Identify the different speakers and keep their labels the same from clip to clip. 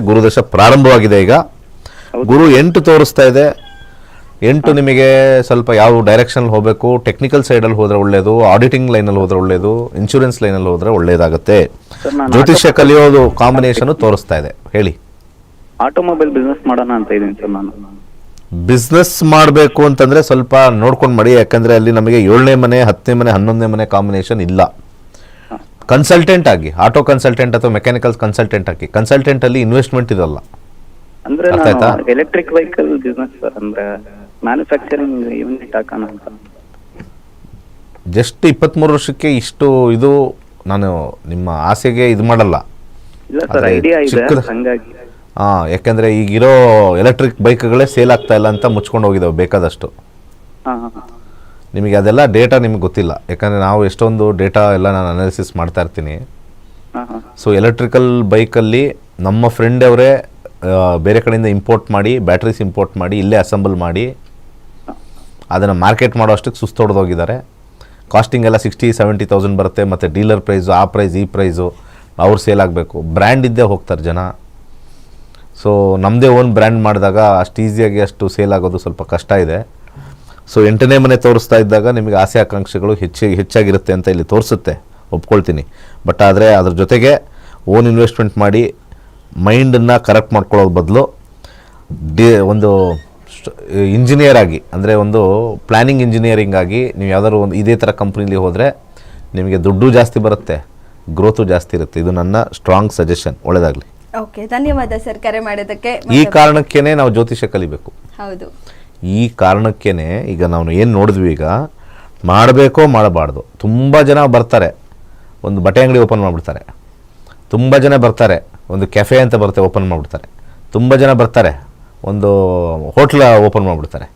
Speaker 1: ಗುರುದಶ ಪ್ರಾರಂಭವಾಗಿದೆ ಈಗ. ಗುರು ಎಂಟು ತೋರಿಸ್ತಾ ಇದೆ. ಎಂಟು ನಿಮಗೆ ಸ್ವಲ್ಪ ಯಾವ ಡೈರೆಕ್ಷನ್ ಹೋಗಬೇಕು? ಟೆಕ್ನಿಕಲ್ ಸೈಡಲ್ಲಿ ಹೋದ್ರೆ ಒಳ್ಳೇದು ಆಡಿಟಿಂಗ್ ಲೈನಲ್ಲಿ ಹೋದ್ರೆ ಒಳ್ಳೇದು ಇನ್ಶೂರೆನ್ಸ್ ಲೈನಲ್ಲಿ ಹೋದ್ರೆ ಒಳ್ಳೇದಾಗುತ್ತೆ. ಜ್ಯೋತಿಷ್ಯ ಕಲಿಯೋದು ಕಾಂಬಿನೇಷನ್ ತೋರಿಸ್ತಾ ಇದೆ. ಹೇಳಿ.
Speaker 2: ಆಟೋಮೊಬೈಲ್ ಬಿಸ್ನೆಸ್ ಮಾಡೋಣ ಅಂತ ಇದ್ದೀನಿ ಸರ್ ನಾನು.
Speaker 1: ಬಿಸ್ನೆಸ್ ಮಾಡಬೇಕು ಅಂತಂದ್ರೆ ಸ್ವಲ್ಪ ನೋಡ್ಕೊಂಡು ಮಾಡಿ ಯಾಕಂದ್ರೆ ಅಲ್ಲಿ ನಮಗೆ ಏಳನೇ ಮನೆ ಹತ್ತನೇ ಮನೆ ಹನ್ನೊಂದನೇ ಮನೆ ಕಾಂಬಿನೇಷನ್ ಇಲ್ಲ. ಕನ್ಸಲ್ಟೆಂಟ್ ಆಗಿ ಆಟೋ ಕನ್ಸಲ್ಟೆಂಟ್ ಅಥವಾ ಮೆಕ್ಯಾನಿಕಲ್ ಕನ್ಸಲ್ಟೆಂಟ್ ಆಗಿ ಕನ್ಸಲ್ಟೆಂಟ್ ಅಲ್ಲಿ ಇನ್ವೆಸ್ಟ್ಮೆಂಟ್ ಇದಲ್ಲ.
Speaker 2: ಅಂದ್ರೆ
Speaker 1: ಅರ್ಥ
Speaker 2: ನಾನು ಎಲೆಕ್ಟ್ರಿಕ್ ವೆಹಿಕಲ್ ಬಿಸ್ನೆಸ್ ಸರ್ ಅಂದ್ರೆ ಮ್ಯಾನುಫ್ಯಾಕ್ಚರಿಂಗ್ ಯೂನಿಟ್ ಹಾಕೋಣ ಅಂತ.
Speaker 1: ಜಸ್ಟ್ ಇಪ್ಪತ್ತ್ಮೂರು ವರ್ಷಕ್ಕೆ ಇಷ್ಟು ಇದು ನಾನು ನಿಮ್ಮ ಆಸೆಗೆ ಇದು ಮಾಡಲ್ಲ.
Speaker 2: ಇಲ್ಲ ಸರ್
Speaker 1: ಅದೇ
Speaker 2: ಐಡಿಯಾ ಇದೆ
Speaker 1: ಚಿಕ್ಕದು-
Speaker 2: ಹಂಗಾಗಿ.
Speaker 1: ಹಾಂ ಯಾಕೆಂದರೆ ಈಗಿರೋ ಎಲೆಕ್ಟ್ರಿಕ್ ಬೈಕ್ಗಳೇ ಸೇಲ್ ಆಗ್ತಾ ಇಲ್ಲ ಅಂತ ಮುಚ್ಕೊಂಡು ಹೋಗಿದ್ದಾವೆ ಬೇಕಾದಷ್ಟು.
Speaker 2: ಹಾ ಹಾ.
Speaker 1: ನಿಮಗೆ ಅದೆಲ್ಲ ಡೇಟಾ ನಿಮ್ಗೆ ಗೊತ್ತಿಲ್ಲ. ಯಾಕಂದರೆ ನಾವು ಎಷ್ಟೊಂದು ಡೇಟಾ ಎಲ್ಲ ನಾನು ಅನಾಲಿಸಿಸ್ ಮಾಡ್ತಾ ಇರ್ತೀನಿ. ಸೊ ಎಲೆಕ್ಟ್ರಿಕಲ್ ಬೈಕಲ್ಲಿ ನಮ್ಮ ಫ್ರೆಂಡ್ ಅವರೇ ಬೇರೆ ಕಡೆಯಿಂದ ಇಂಪೋರ್ಟ್ ಮಾಡಿ ಬ್ಯಾಟ್ರೀಸ್ ಇಂಪೋರ್ಟ್ ಮಾಡಿ ಇಲ್ಲೇ ಅಸೆಂಬಲ್ ಮಾಡಿ ಅದನ್ನು ಮಾರ್ಕೆಟ್ ಮಾಡೋ ಅಷ್ಟಕ್ಕೆ ಸುಸ್ತೊಡೆದೋಗಿದ್ದಾರೆ ಕಾಸ್ಟಿಂಗ್ ಎಲ್ಲ ಸಿಕ್ಸ್ಟಿ ಸೆವೆಂಟಿ ತೌಸಂಡ್ ಬರುತ್ತೆ ಮತ್ತು ಡೀಲರ್ ಪ್ರೈಸು ಆ ಪ್ರೈಸ್ ಈ ಪ್ರೈಸು ಅವ್ರು ಸೇಲ್ ಆಗಬೇಕು. ಬ್ರ್ಯಾಂಡ್ ಇದ್ದೇ ಹೋಗ್ತಾರೆ ಜನ. ಸೊ ನಮ್ಮದೇ ಓನ್ ಬ್ರ್ಯಾಂಡ್ ಮಾಡಿದಾಗ ಅಷ್ಟು ಈಸಿಯಾಗಿ ಅಷ್ಟು ಸೇಲ್ ಆಗೋದು ಸ್ವಲ್ಪ ಕಷ್ಟ ಇದೆ. ಸೊ ಎಂಟನೇ ಮನೆ ತೋರಿಸ್ತಾ ಇದ್ದಾಗ ನಿಮಗೆ ಆಸೆ ಆಕಾಂಕ್ಷೆಗಳು ಹೆಚ್ಚು ಹೆಚ್ಚಾಗಿರುತ್ತೆ ಅಂತ ಇಲ್ಲಿ ತೋರಿಸುತ್ತೆ. ಒಪ್ಕೊಳ್ತೀನಿ. ಬಟ್ ಆದರೆ ಅದ್ರ ಜೊತೆಗೆ ಓನ್ ಇನ್ವೆಸ್ಟ್ಮೆಂಟ್ ಮಾಡಿ ಮೈಂಡನ್ನು ಕರೆಕ್ಟ್ ಮಾಡ್ಕೊಳ್ಳೋದು ಬದಲು ಡಿ ಒಂದು ಇಂಜಿನಿಯರ್ ಆಗಿ ಅಂದರೆ ಒಂದು ಪ್ಲ್ಯಾನಿಂಗ್ ಇಂಜಿನಿಯರಿಂಗ್ ಆಗಿ ನೀವು ಯಾವ್ದಾದ್ರು ಒಂದು ಇದೇ ಥರ ಕಂಪ್ನೀಲಿ ಹೋದರೆ ನಿಮಗೆ ದುಡ್ಡು ಜಾಸ್ತಿ ಬರುತ್ತೆ ಗ್ರೋತು ಜಾಸ್ತಿ ಇರುತ್ತೆ. ಇದು ನನ್ನ ಸ್ಟ್ರಾಂಗ್ ಸಜೆಷನ್ ಒಳ್ಳೆಯದಾಗಲಿ
Speaker 3: ಓಕೆ ಧನ್ಯವಾದ ಸರ್ ಕರೆ ಮಾಡೋದಕ್ಕೆ
Speaker 1: ಈ ಕಾರಣಕ್ಕೇನೆ ನಾವು ಜ್ಯೋತಿಷ್ಯ ಕಲಿಬೇಕು.
Speaker 3: ಹೌದು.
Speaker 1: ಈ ಕಾರಣಕ್ಕೇ ಈಗ ನಾವು ಏನು ನೋಡಿದ್ವಿ ಈಗ, ಮಾಡಬೇಕೋ ಮಾಡಬಾರ್ದು. ತುಂಬ ಜನ ಬರ್ತಾರೆ. ಒಂದು ಬಟ್ಟೆ ಅಂಗಡಿ ಓಪನ್ ಮಾಡಿಬಿಡ್ತಾರೆ. ತುಂಬ ಜನ ಬರ್ತಾರೆ. ಒಂದು ಕೆಫೆ ಅಂತ ಬರುತ್ತೆ, ಓಪನ್ ಮಾಡಿಬಿಡ್ತಾರೆ. ತುಂಬ ಜನ ಬರ್ತಾರೆ. ಒಂದು ಹೋಟ್ಲ ಓಪನ್ ಮಾಡಿಬಿಡ್ತಾರೆ.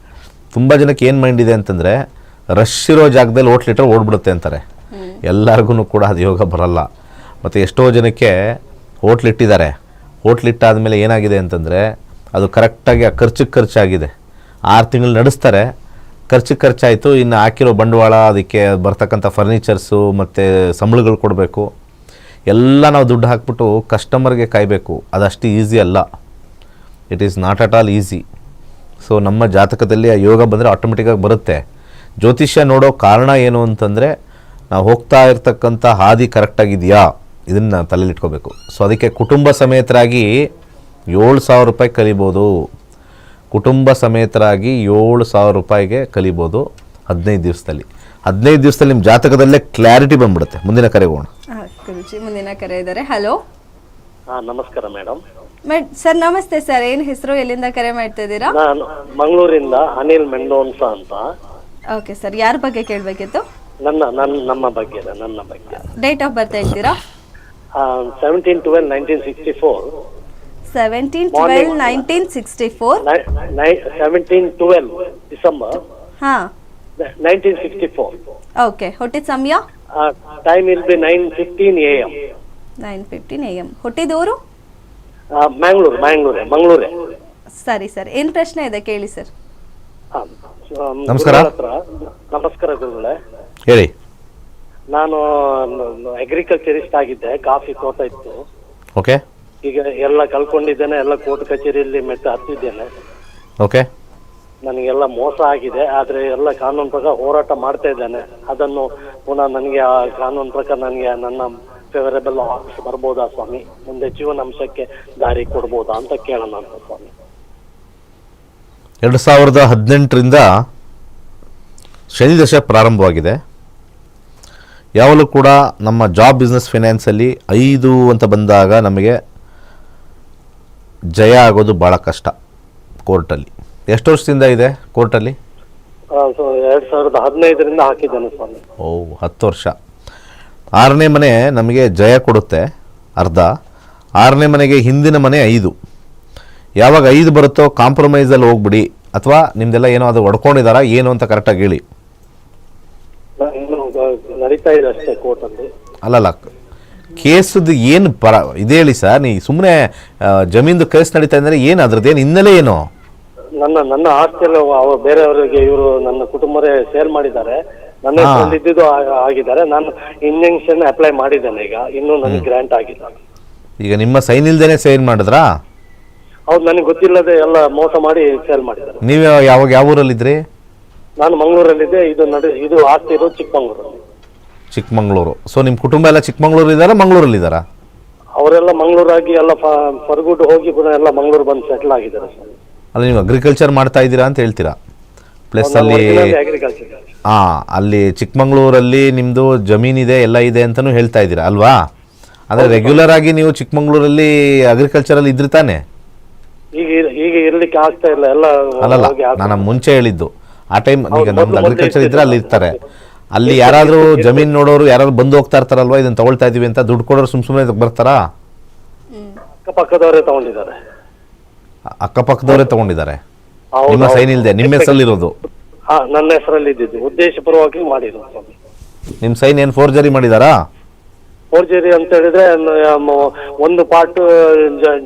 Speaker 1: ತುಂಬ ಜನಕ್ಕೆ ಏನು ಮೈಂಡ್ ಇದೆ ಅಂತಂದರೆ ರಶ್ ಇರೋ ಜಾಗದಲ್ಲಿ ಹೋಟ್ಲ್ ಇಟ್ಟರೆ ಓಡ್ಬಿಡುತ್ತೆ ಅಂತಾರೆ. ಎಲ್ಲರಿಗೂ ಕೂಡ ಅದು ಯೋಗ ಬರಲ್ಲ. ಮತ್ತು ಎಷ್ಟೋ ಜನಕ್ಕೆ ಹೋಟ್ಲ್ ಇಟ್ಟಿದ್ದಾರೆ. ಹೋಟ್ಲ್ ಇಟ್ಟಾದಮೇಲೆ ಏನಾಗಿದೆ ಅಂತಂದರೆ, ಅದು ಕರೆಕ್ಟಾಗಿ ಆ ಖರ್ಚಿಗೆ ಖರ್ಚಾಗಿದೆ. ಆರು ತಿಂಗಳು ನಡೆಸ್ತಾರೆ. ಖರ್ಚು ಖರ್ಚಾಯಿತು. ಇನ್ನು ಹಾಕಿರೋ ಬಂಡವಾಳ, ಅದಕ್ಕೆ ಬರ್ತಕ್ಕಂಥ ಫರ್ನಿಚರ್ಸು ಮತ್ತು ಸಂಬಳಗಳು ಕೊಡಬೇಕು. ಎಲ್ಲ ನಾವು ದುಡ್ಡು ಹಾಕ್ಬಿಟ್ಟು ಕಸ್ಟಮರ್ಗೆ ಕಾಯಬೇಕು. ಅದಷ್ಟು ಈಸಿ ಅಲ್ಲ. It is not at all easy so ನಮ್ಮ ಜಾತಕದಲ್ಲಿ ಆ ಯೋಗ ಬಂದರೆ ಆಟೋಮೆಟಿಕ್ಕಾಗಿ ಬರುತ್ತೆ. ಜ್ಯೋತಿಷ್ಯ ನೋಡೋ ಕಾರಣ ಏನು ಅಂತಂದರೆ, ನಾವು ಹೋಗ್ತಾ ಇರ್ತಕ್ಕಂಥ ಹಾದಿ ಕರೆಕ್ಟಾಗಿದೆಯಾ ಇದನ್ನು ತಲೆಯಲ್ಲಿ ಇಟ್ಕೋಬೇಕು. ಸೊ ಅದಕ್ಕೆ ಕುಟುಂಬ ಸಮೇತರಾಗಿ ಏಳು ಸಾವಿರ ರೂಪಾಯಿ ಕಲಿಬೋದು. ಕುಟುಂಬ ಸಮೇತರಾಗಿ ಏಳು ಸಾವಿರ ರೂಪಾಯಿಗೆ ಕಲಿಬೋದು ಹದಿನೈದು ದಿವಸದಲ್ಲಿ. ಹದಿನೈದು ದಿವಸದಲ್ಲಿ ನಿಮ್ಮ ಜಾತಕದಲ್ಲೇ ಕ್ಲಾರಿಟಿ ಬಂದ್ಬಿಡುತ್ತೆ. ಮುಂದಿನ ಕರೆ ಹೋಗೋಣ.
Speaker 3: ಗುರೂಜಿ ಮುಂದಿನ ಕರೆ ಇದ್ದಾರೆ. ಹಲೋ
Speaker 4: ಹಾ ನಮಸ್ಕಾರ ಮೇಡಮ್
Speaker 3: ಮೇಡ್ ಸರ್ ನಮಸ್ತೆ ಸರ್. ಏನು ಹೆಸರು ಎಲ್ಲಿಂದ ಕರೆ ಮಾಡ್ತಾ ಇದ್ದೀರಾ?
Speaker 4: ನಾನು ಮಂಗಳೂರಿಂದ ಅನಿಲ್ ಮೆಂಡೋನ್ಸ ಅಂತ.
Speaker 3: ಓಕೆ ಸರ್ ಯಾರ ಬಗ್ಗೆ ಕೇಳಬೇಕಿತ್ತು?
Speaker 4: ನನ್ನ ನನ್ನ ನಮ್ಮ ಬಗ್ಗೆ ನನ್ನ ಬಗ್ಗೆ.
Speaker 3: ಡೇಟ್ ಆಫ್ ಬರ್ತ್ ಹೇಳ್ತೀರಾ?
Speaker 4: Seventeen twelve nineteen sixty four
Speaker 3: seventeen twelve nineteen sixty four
Speaker 4: seventeen twelve December
Speaker 3: ಹಾ
Speaker 4: ನೈನ್ಟೀನ್ ಸಿಕ್ಸ್ಟಿ ಫೋರ್
Speaker 3: ಓಕೆ ಹುಟ್ಟಿದ ಸಮಯ
Speaker 4: time will be nine fifteen A M
Speaker 3: nine fifteen A M ಹುಟ್ಟಿದೂರು
Speaker 4: Mangalore ಮ್ಯಾಂಗ್ಳೂರೇ ಮಂಗಳೂರೇ
Speaker 3: ಸರಿ sir. ಏನು ಪ್ರಶ್ನೆ ಇದೆ? ಕೇಳಿ ಸರ್.
Speaker 1: ನಮಸ್ಕಾರ.
Speaker 4: ನಮಸ್ಕಾರ ಗುರುಗಳೇ.
Speaker 1: ಹೇಳಿ.
Speaker 4: ನಾನು ಅಗ್ರಿಕಲ್ಚರಿಸ್ಟ್ ಆಗಿದ್ದೆ. ಕಾಫಿ ತೋಟ ಇತ್ತು.
Speaker 1: ಓಕೆ
Speaker 4: ಈಗ ಎಲ್ಲ ಕಳ್ಕೊಂಡಿದ್ದೇನೆ ಎಲ್ಲ ಕೋರ್ಟ್ ಕಚೇರಿಯಲ್ಲಿ ಮೆಟ್ಟ ಹತ್ತಿದ್ದೇನೆ.
Speaker 1: ಓಕೆ
Speaker 4: ನನಗೆಲ್ಲ ಮೋಸ ಆಗಿದೆ ಆದರೆ ಎಲ್ಲ ಕಾನೂನು ಪ್ರಕಾರ ಹೋರಾಟ ಮಾಡ್ತಾ ಇದ್ದೇನೆ. ಅದನ್ನು ಪುನಃ ನನಗೆ ಆ ಕಾನೂನು ಪ್ರಕಾರ ನನಗೆ ನನ್ನ ಫೇವರೇಬಲ್ ಆಫೀಸ್ ಬರ್ಬೋದಾ ಸ್ವಾಮಿ? ಮುಂದೆ ಜೀವನಾಂಶಕ್ಕೆ ದಾರಿ ಕೊಡ್ಬೋದಾ ಅಂತ ಕೇಳೋಣ ಅಂತ ಸ್ವಾಮಿ.
Speaker 1: ಎರಡು ಸಾವಿರದ ಹದಿನೆಂಟರಿಂದ ಶನಿ ದಶ ಪ್ರಾರಂಭವಾಗಿದೆ. ಯಾವಾಗಲೂ ಕೂಡ ನಮ್ಮ ಜಾಬ್ ಬಿಸ್ನೆಸ್ ಫಿನಾನ್ಸಲ್ಲಿ ಐದು ಅಂತ ಬಂದಾಗ ನಮಗೆ ಜಯ ಆಗೋದು ಭಾಳ ಕಷ್ಟ ಕೋರ್ಟಲ್ಲಿ. ಎಷ್ಟು ವರ್ಷದಿಂದ ಇದೆ ಕೋರ್ಟಲ್ಲಿ?
Speaker 4: ಅಲ್ಲಿ ಎರಡ್ ಸಾವಿರದ ಹದಿನೈದರಿಂದ ಹಾಕಿದನು ಸ್ವಾಮಿ.
Speaker 1: ಓ ಹತ್ತು ವರ್ಷ. ಆರನೇ ಮನೆ ನಮಗೆ ಜಯ ಕೊಡುತ್ತೆ ಅರ್ಧ. ಆರನೇ ಮನೆಗೆ ಹಿಂದಿನ ಮನೆ ಐದು. ಯಾವಾಗ ಐದು ಬರುತ್ತೋ ಕಾಂಪ್ರಮೈಸಲ್ಲಿ ಹೋಗ್ಬಿಡಿ. ಅಥವಾ ನಿಮ್ದೆಲ್ಲ ಏನೋ ಅದು ಹೊಡ್ಕೊಂಡಿದಾರ ಏನು ಅಂತ ಕರೆಕ್ಟಾಗಿ ಹೇಳಿ.
Speaker 4: ನಡೀತಾ ಇದೆ ಅಷ್ಟೇ
Speaker 1: ಅಲ್ಲಲ್ಲ ಕೇಸದ್ದು ಏನು ಪರ ಇದು ಹೇಳಿ ಸರ್ ನೀ ಸುಮ್ಮನೆ ಜಮೀನ್ದು ಕೇಸ್ ನಡೀತಾ ಇದ್ದಾರೆ ಏನು ಅದ್ರದ್ದು ಏನು ಹಿನ್ನೆಲೆ ಏನು?
Speaker 4: ನನ್ನ ನನ್ನ ಆಸ್ತಿಯಲ್ಲಿ ಬೇರೆ ಬೇರೆಯವರಿಗೆ ಇವರು ನನ್ನ ಕುಟುಂಬರೇ ಸೇಲ್ ಮಾಡಿದ್ದಾರೆ. ನನ್ನ. ಹೆಸರಲ್ಲಿ ಇದ್ದಿದ್ದು ಆ- ಆಗಿದ್ದಾರೆ. ನಾನು ಇಂಜೆಕ್ಷನ್ ಅಪ್ಲೈ ಮಾಡಿದ್ದೇನೆ ಈಗ. ಇನ್ನೂ ನನಗೆ ಗ್ರಾಂಟ್ ಆಗಿಲ್ಲ.
Speaker 1: ಈಗ ನಿಮ್ಮ ಸೈನ್ ಇಲ್ದೇನೆ ಸೈನ್ ಮಾಡಿದ್ರಾ?
Speaker 4: ಹೌದು ನನಗೆ ಗೊತ್ತಿಲ್ಲದೆ ಎಲ್ಲ ಮೋಸ ಮಾಡಿ ಸೇಲ್ ಮಾಡಿದ್ದಾರೆ.
Speaker 1: ನೀವು ಯಾವಾಗ ಯಾವ ಊರಲ್ಲಿ ಇದ್ರಿ
Speaker 4: ನಾನು ಮಂಗಳೂರಲ್ಲಿದ್ದೆ. ಇದು ನಡೆ ಇದು ಆಸ್ತಿ ಇರೋದು ಚಿಕ್ಕಮಂಗ್ಳೂರಲ್ಲಿ.
Speaker 1: ಚಿಕ್ಕಮಂಗ್ಳೂರು. ಸೊ ನಿಮ್ಮ ಕುಟುಂಬ ಎಲ್ಲ ಚಿಕ್ಕಮಂಗ್ಳೂರು ಇದ್ದಾರಾ ಮಂಗಳೂರಲ್ಲಿ ಇದ್ದಾರಾ
Speaker 4: ಅವರೆಲ್ಲ ಮಂಗಳೂರಾಗಿ ಎಲ್ಲ ಫರ್ಗುಡ್ ಹೋಗಿ ಪುನಃ ಎಲ್ಲ ಮಂಗಳೂರು ಬಂದು ಸೆಟ್ಲ್ ಆಗಿದ್ದಾರೆ ಸರ್.
Speaker 1: ಅಲ್ಲಿ ನೀವು ಅಗ್ರಿಕಲ್ಚರ್ ಮಾಡ್ತಾ ಇದ್ದೀರಾ ಅಂತ ಹೇಳ್ತೀರಾ? ಪ್ಲಸ್ ಅಲ್ಲಿ
Speaker 4: ಅಗ್ರಿಕಲ್ಚರ್
Speaker 1: ಹಾಂ ಅಲ್ಲಿ ಚಿಕ್ಕಮಂಗ್ಳೂರಲ್ಲಿ ನಿಮ್ಮದು ಜಮೀನಿದೆ ಎಲ್ಲ ಇದೆ ಅಂತಲೂ ಹೇಳ್ತಾ ಇದ್ದೀರಾ ಅಲ್ವಾ? ಅಂದರೆ ರೆಗ್ಯುಲರ್ ಆಗಿ ನೀವು ಚಿಕ್ಕಮಂಗ್ಳೂರಲ್ಲಿ ಅಗ್ರಿಕಲ್ಚರಲ್ಲಿ ಇದ್ರಿ ತಾನೆ?
Speaker 4: ಈಗ ಇರ್- ಈಗ ಇರ್ಲಿಕ್ಕೆ ಆಗ್ತಾ ಇಲ್ಲ ಎಲ್ಲ
Speaker 1: ಅಲ್ಲಲ್ಲ
Speaker 4: ಹೋಗಿ
Speaker 1: ನಾನು ಮುಂಚೆ ಹೇಳಿದ್ದು. ಆ ಟೈಮ್ ಈಗ ನಮ್ದು ಅಗ್ರಿಕಲ್ಚರ್ ಇದ್ರೆ ಅಲ್ಲಿ ಇರ್ತಾರೆ. ಅಲ್ಲಿ ಯಾರಾದರೂ ಜಮೀನ್ ನೋಡೋರು ಯಾರಾದ್ರು ಬಂದು ಹೋಗ್ತಾ ಇರ್ತಾರಲ್ವಾ? ಇದನ್ನ ತಗೊಳ್ತಾ ಇದೀವಿ ಅಂತ ದುಡ್ಡು ಕೊಡೋರು ಸುಮ್ ಸುಮ್ಮನೆ ಬರ್ತಾರಾ?
Speaker 4: ಅಕ್ಕಪಕ್ಕದವರೇ ತಗೊಂಡಿದ್ದಾರೆ.
Speaker 1: ಅಕ್ಕಪಕ್ಕದವರೇ ತಗೊಂಡಿದ್ದಾರೆ.
Speaker 4: ಹೌದು,
Speaker 1: ನಿಮ್ಮ
Speaker 4: ಹೌದು.
Speaker 1: ಸೈನ್ ಇಲ್ಲದೆ ನಿಮ್ಮ ಹೆಸರಲ್ಲಿರೋದು?
Speaker 4: ಹಾ ನನ್ನ ಹೆಸರಲ್ಲಿ ಇದ್ದಿದ್ದು. ಉದ್ದೇಶಪೂರ್ವಕವಾಗಿ ಮಾಡಿದ್ರು ಸ್ವಾಮಿ.
Speaker 1: ನಿಮ್ಮ ಸೈನ್ ಏನು ಫೋರ್ಜರಿ ಮಾಡಿದಾರಾ?
Speaker 4: ಫೋರ್ಜರಿ ಅಂತ ಹೇಳಿದ್ರೆ ನ- ಮ- ಒಂದು ಪಾರ್ಟ್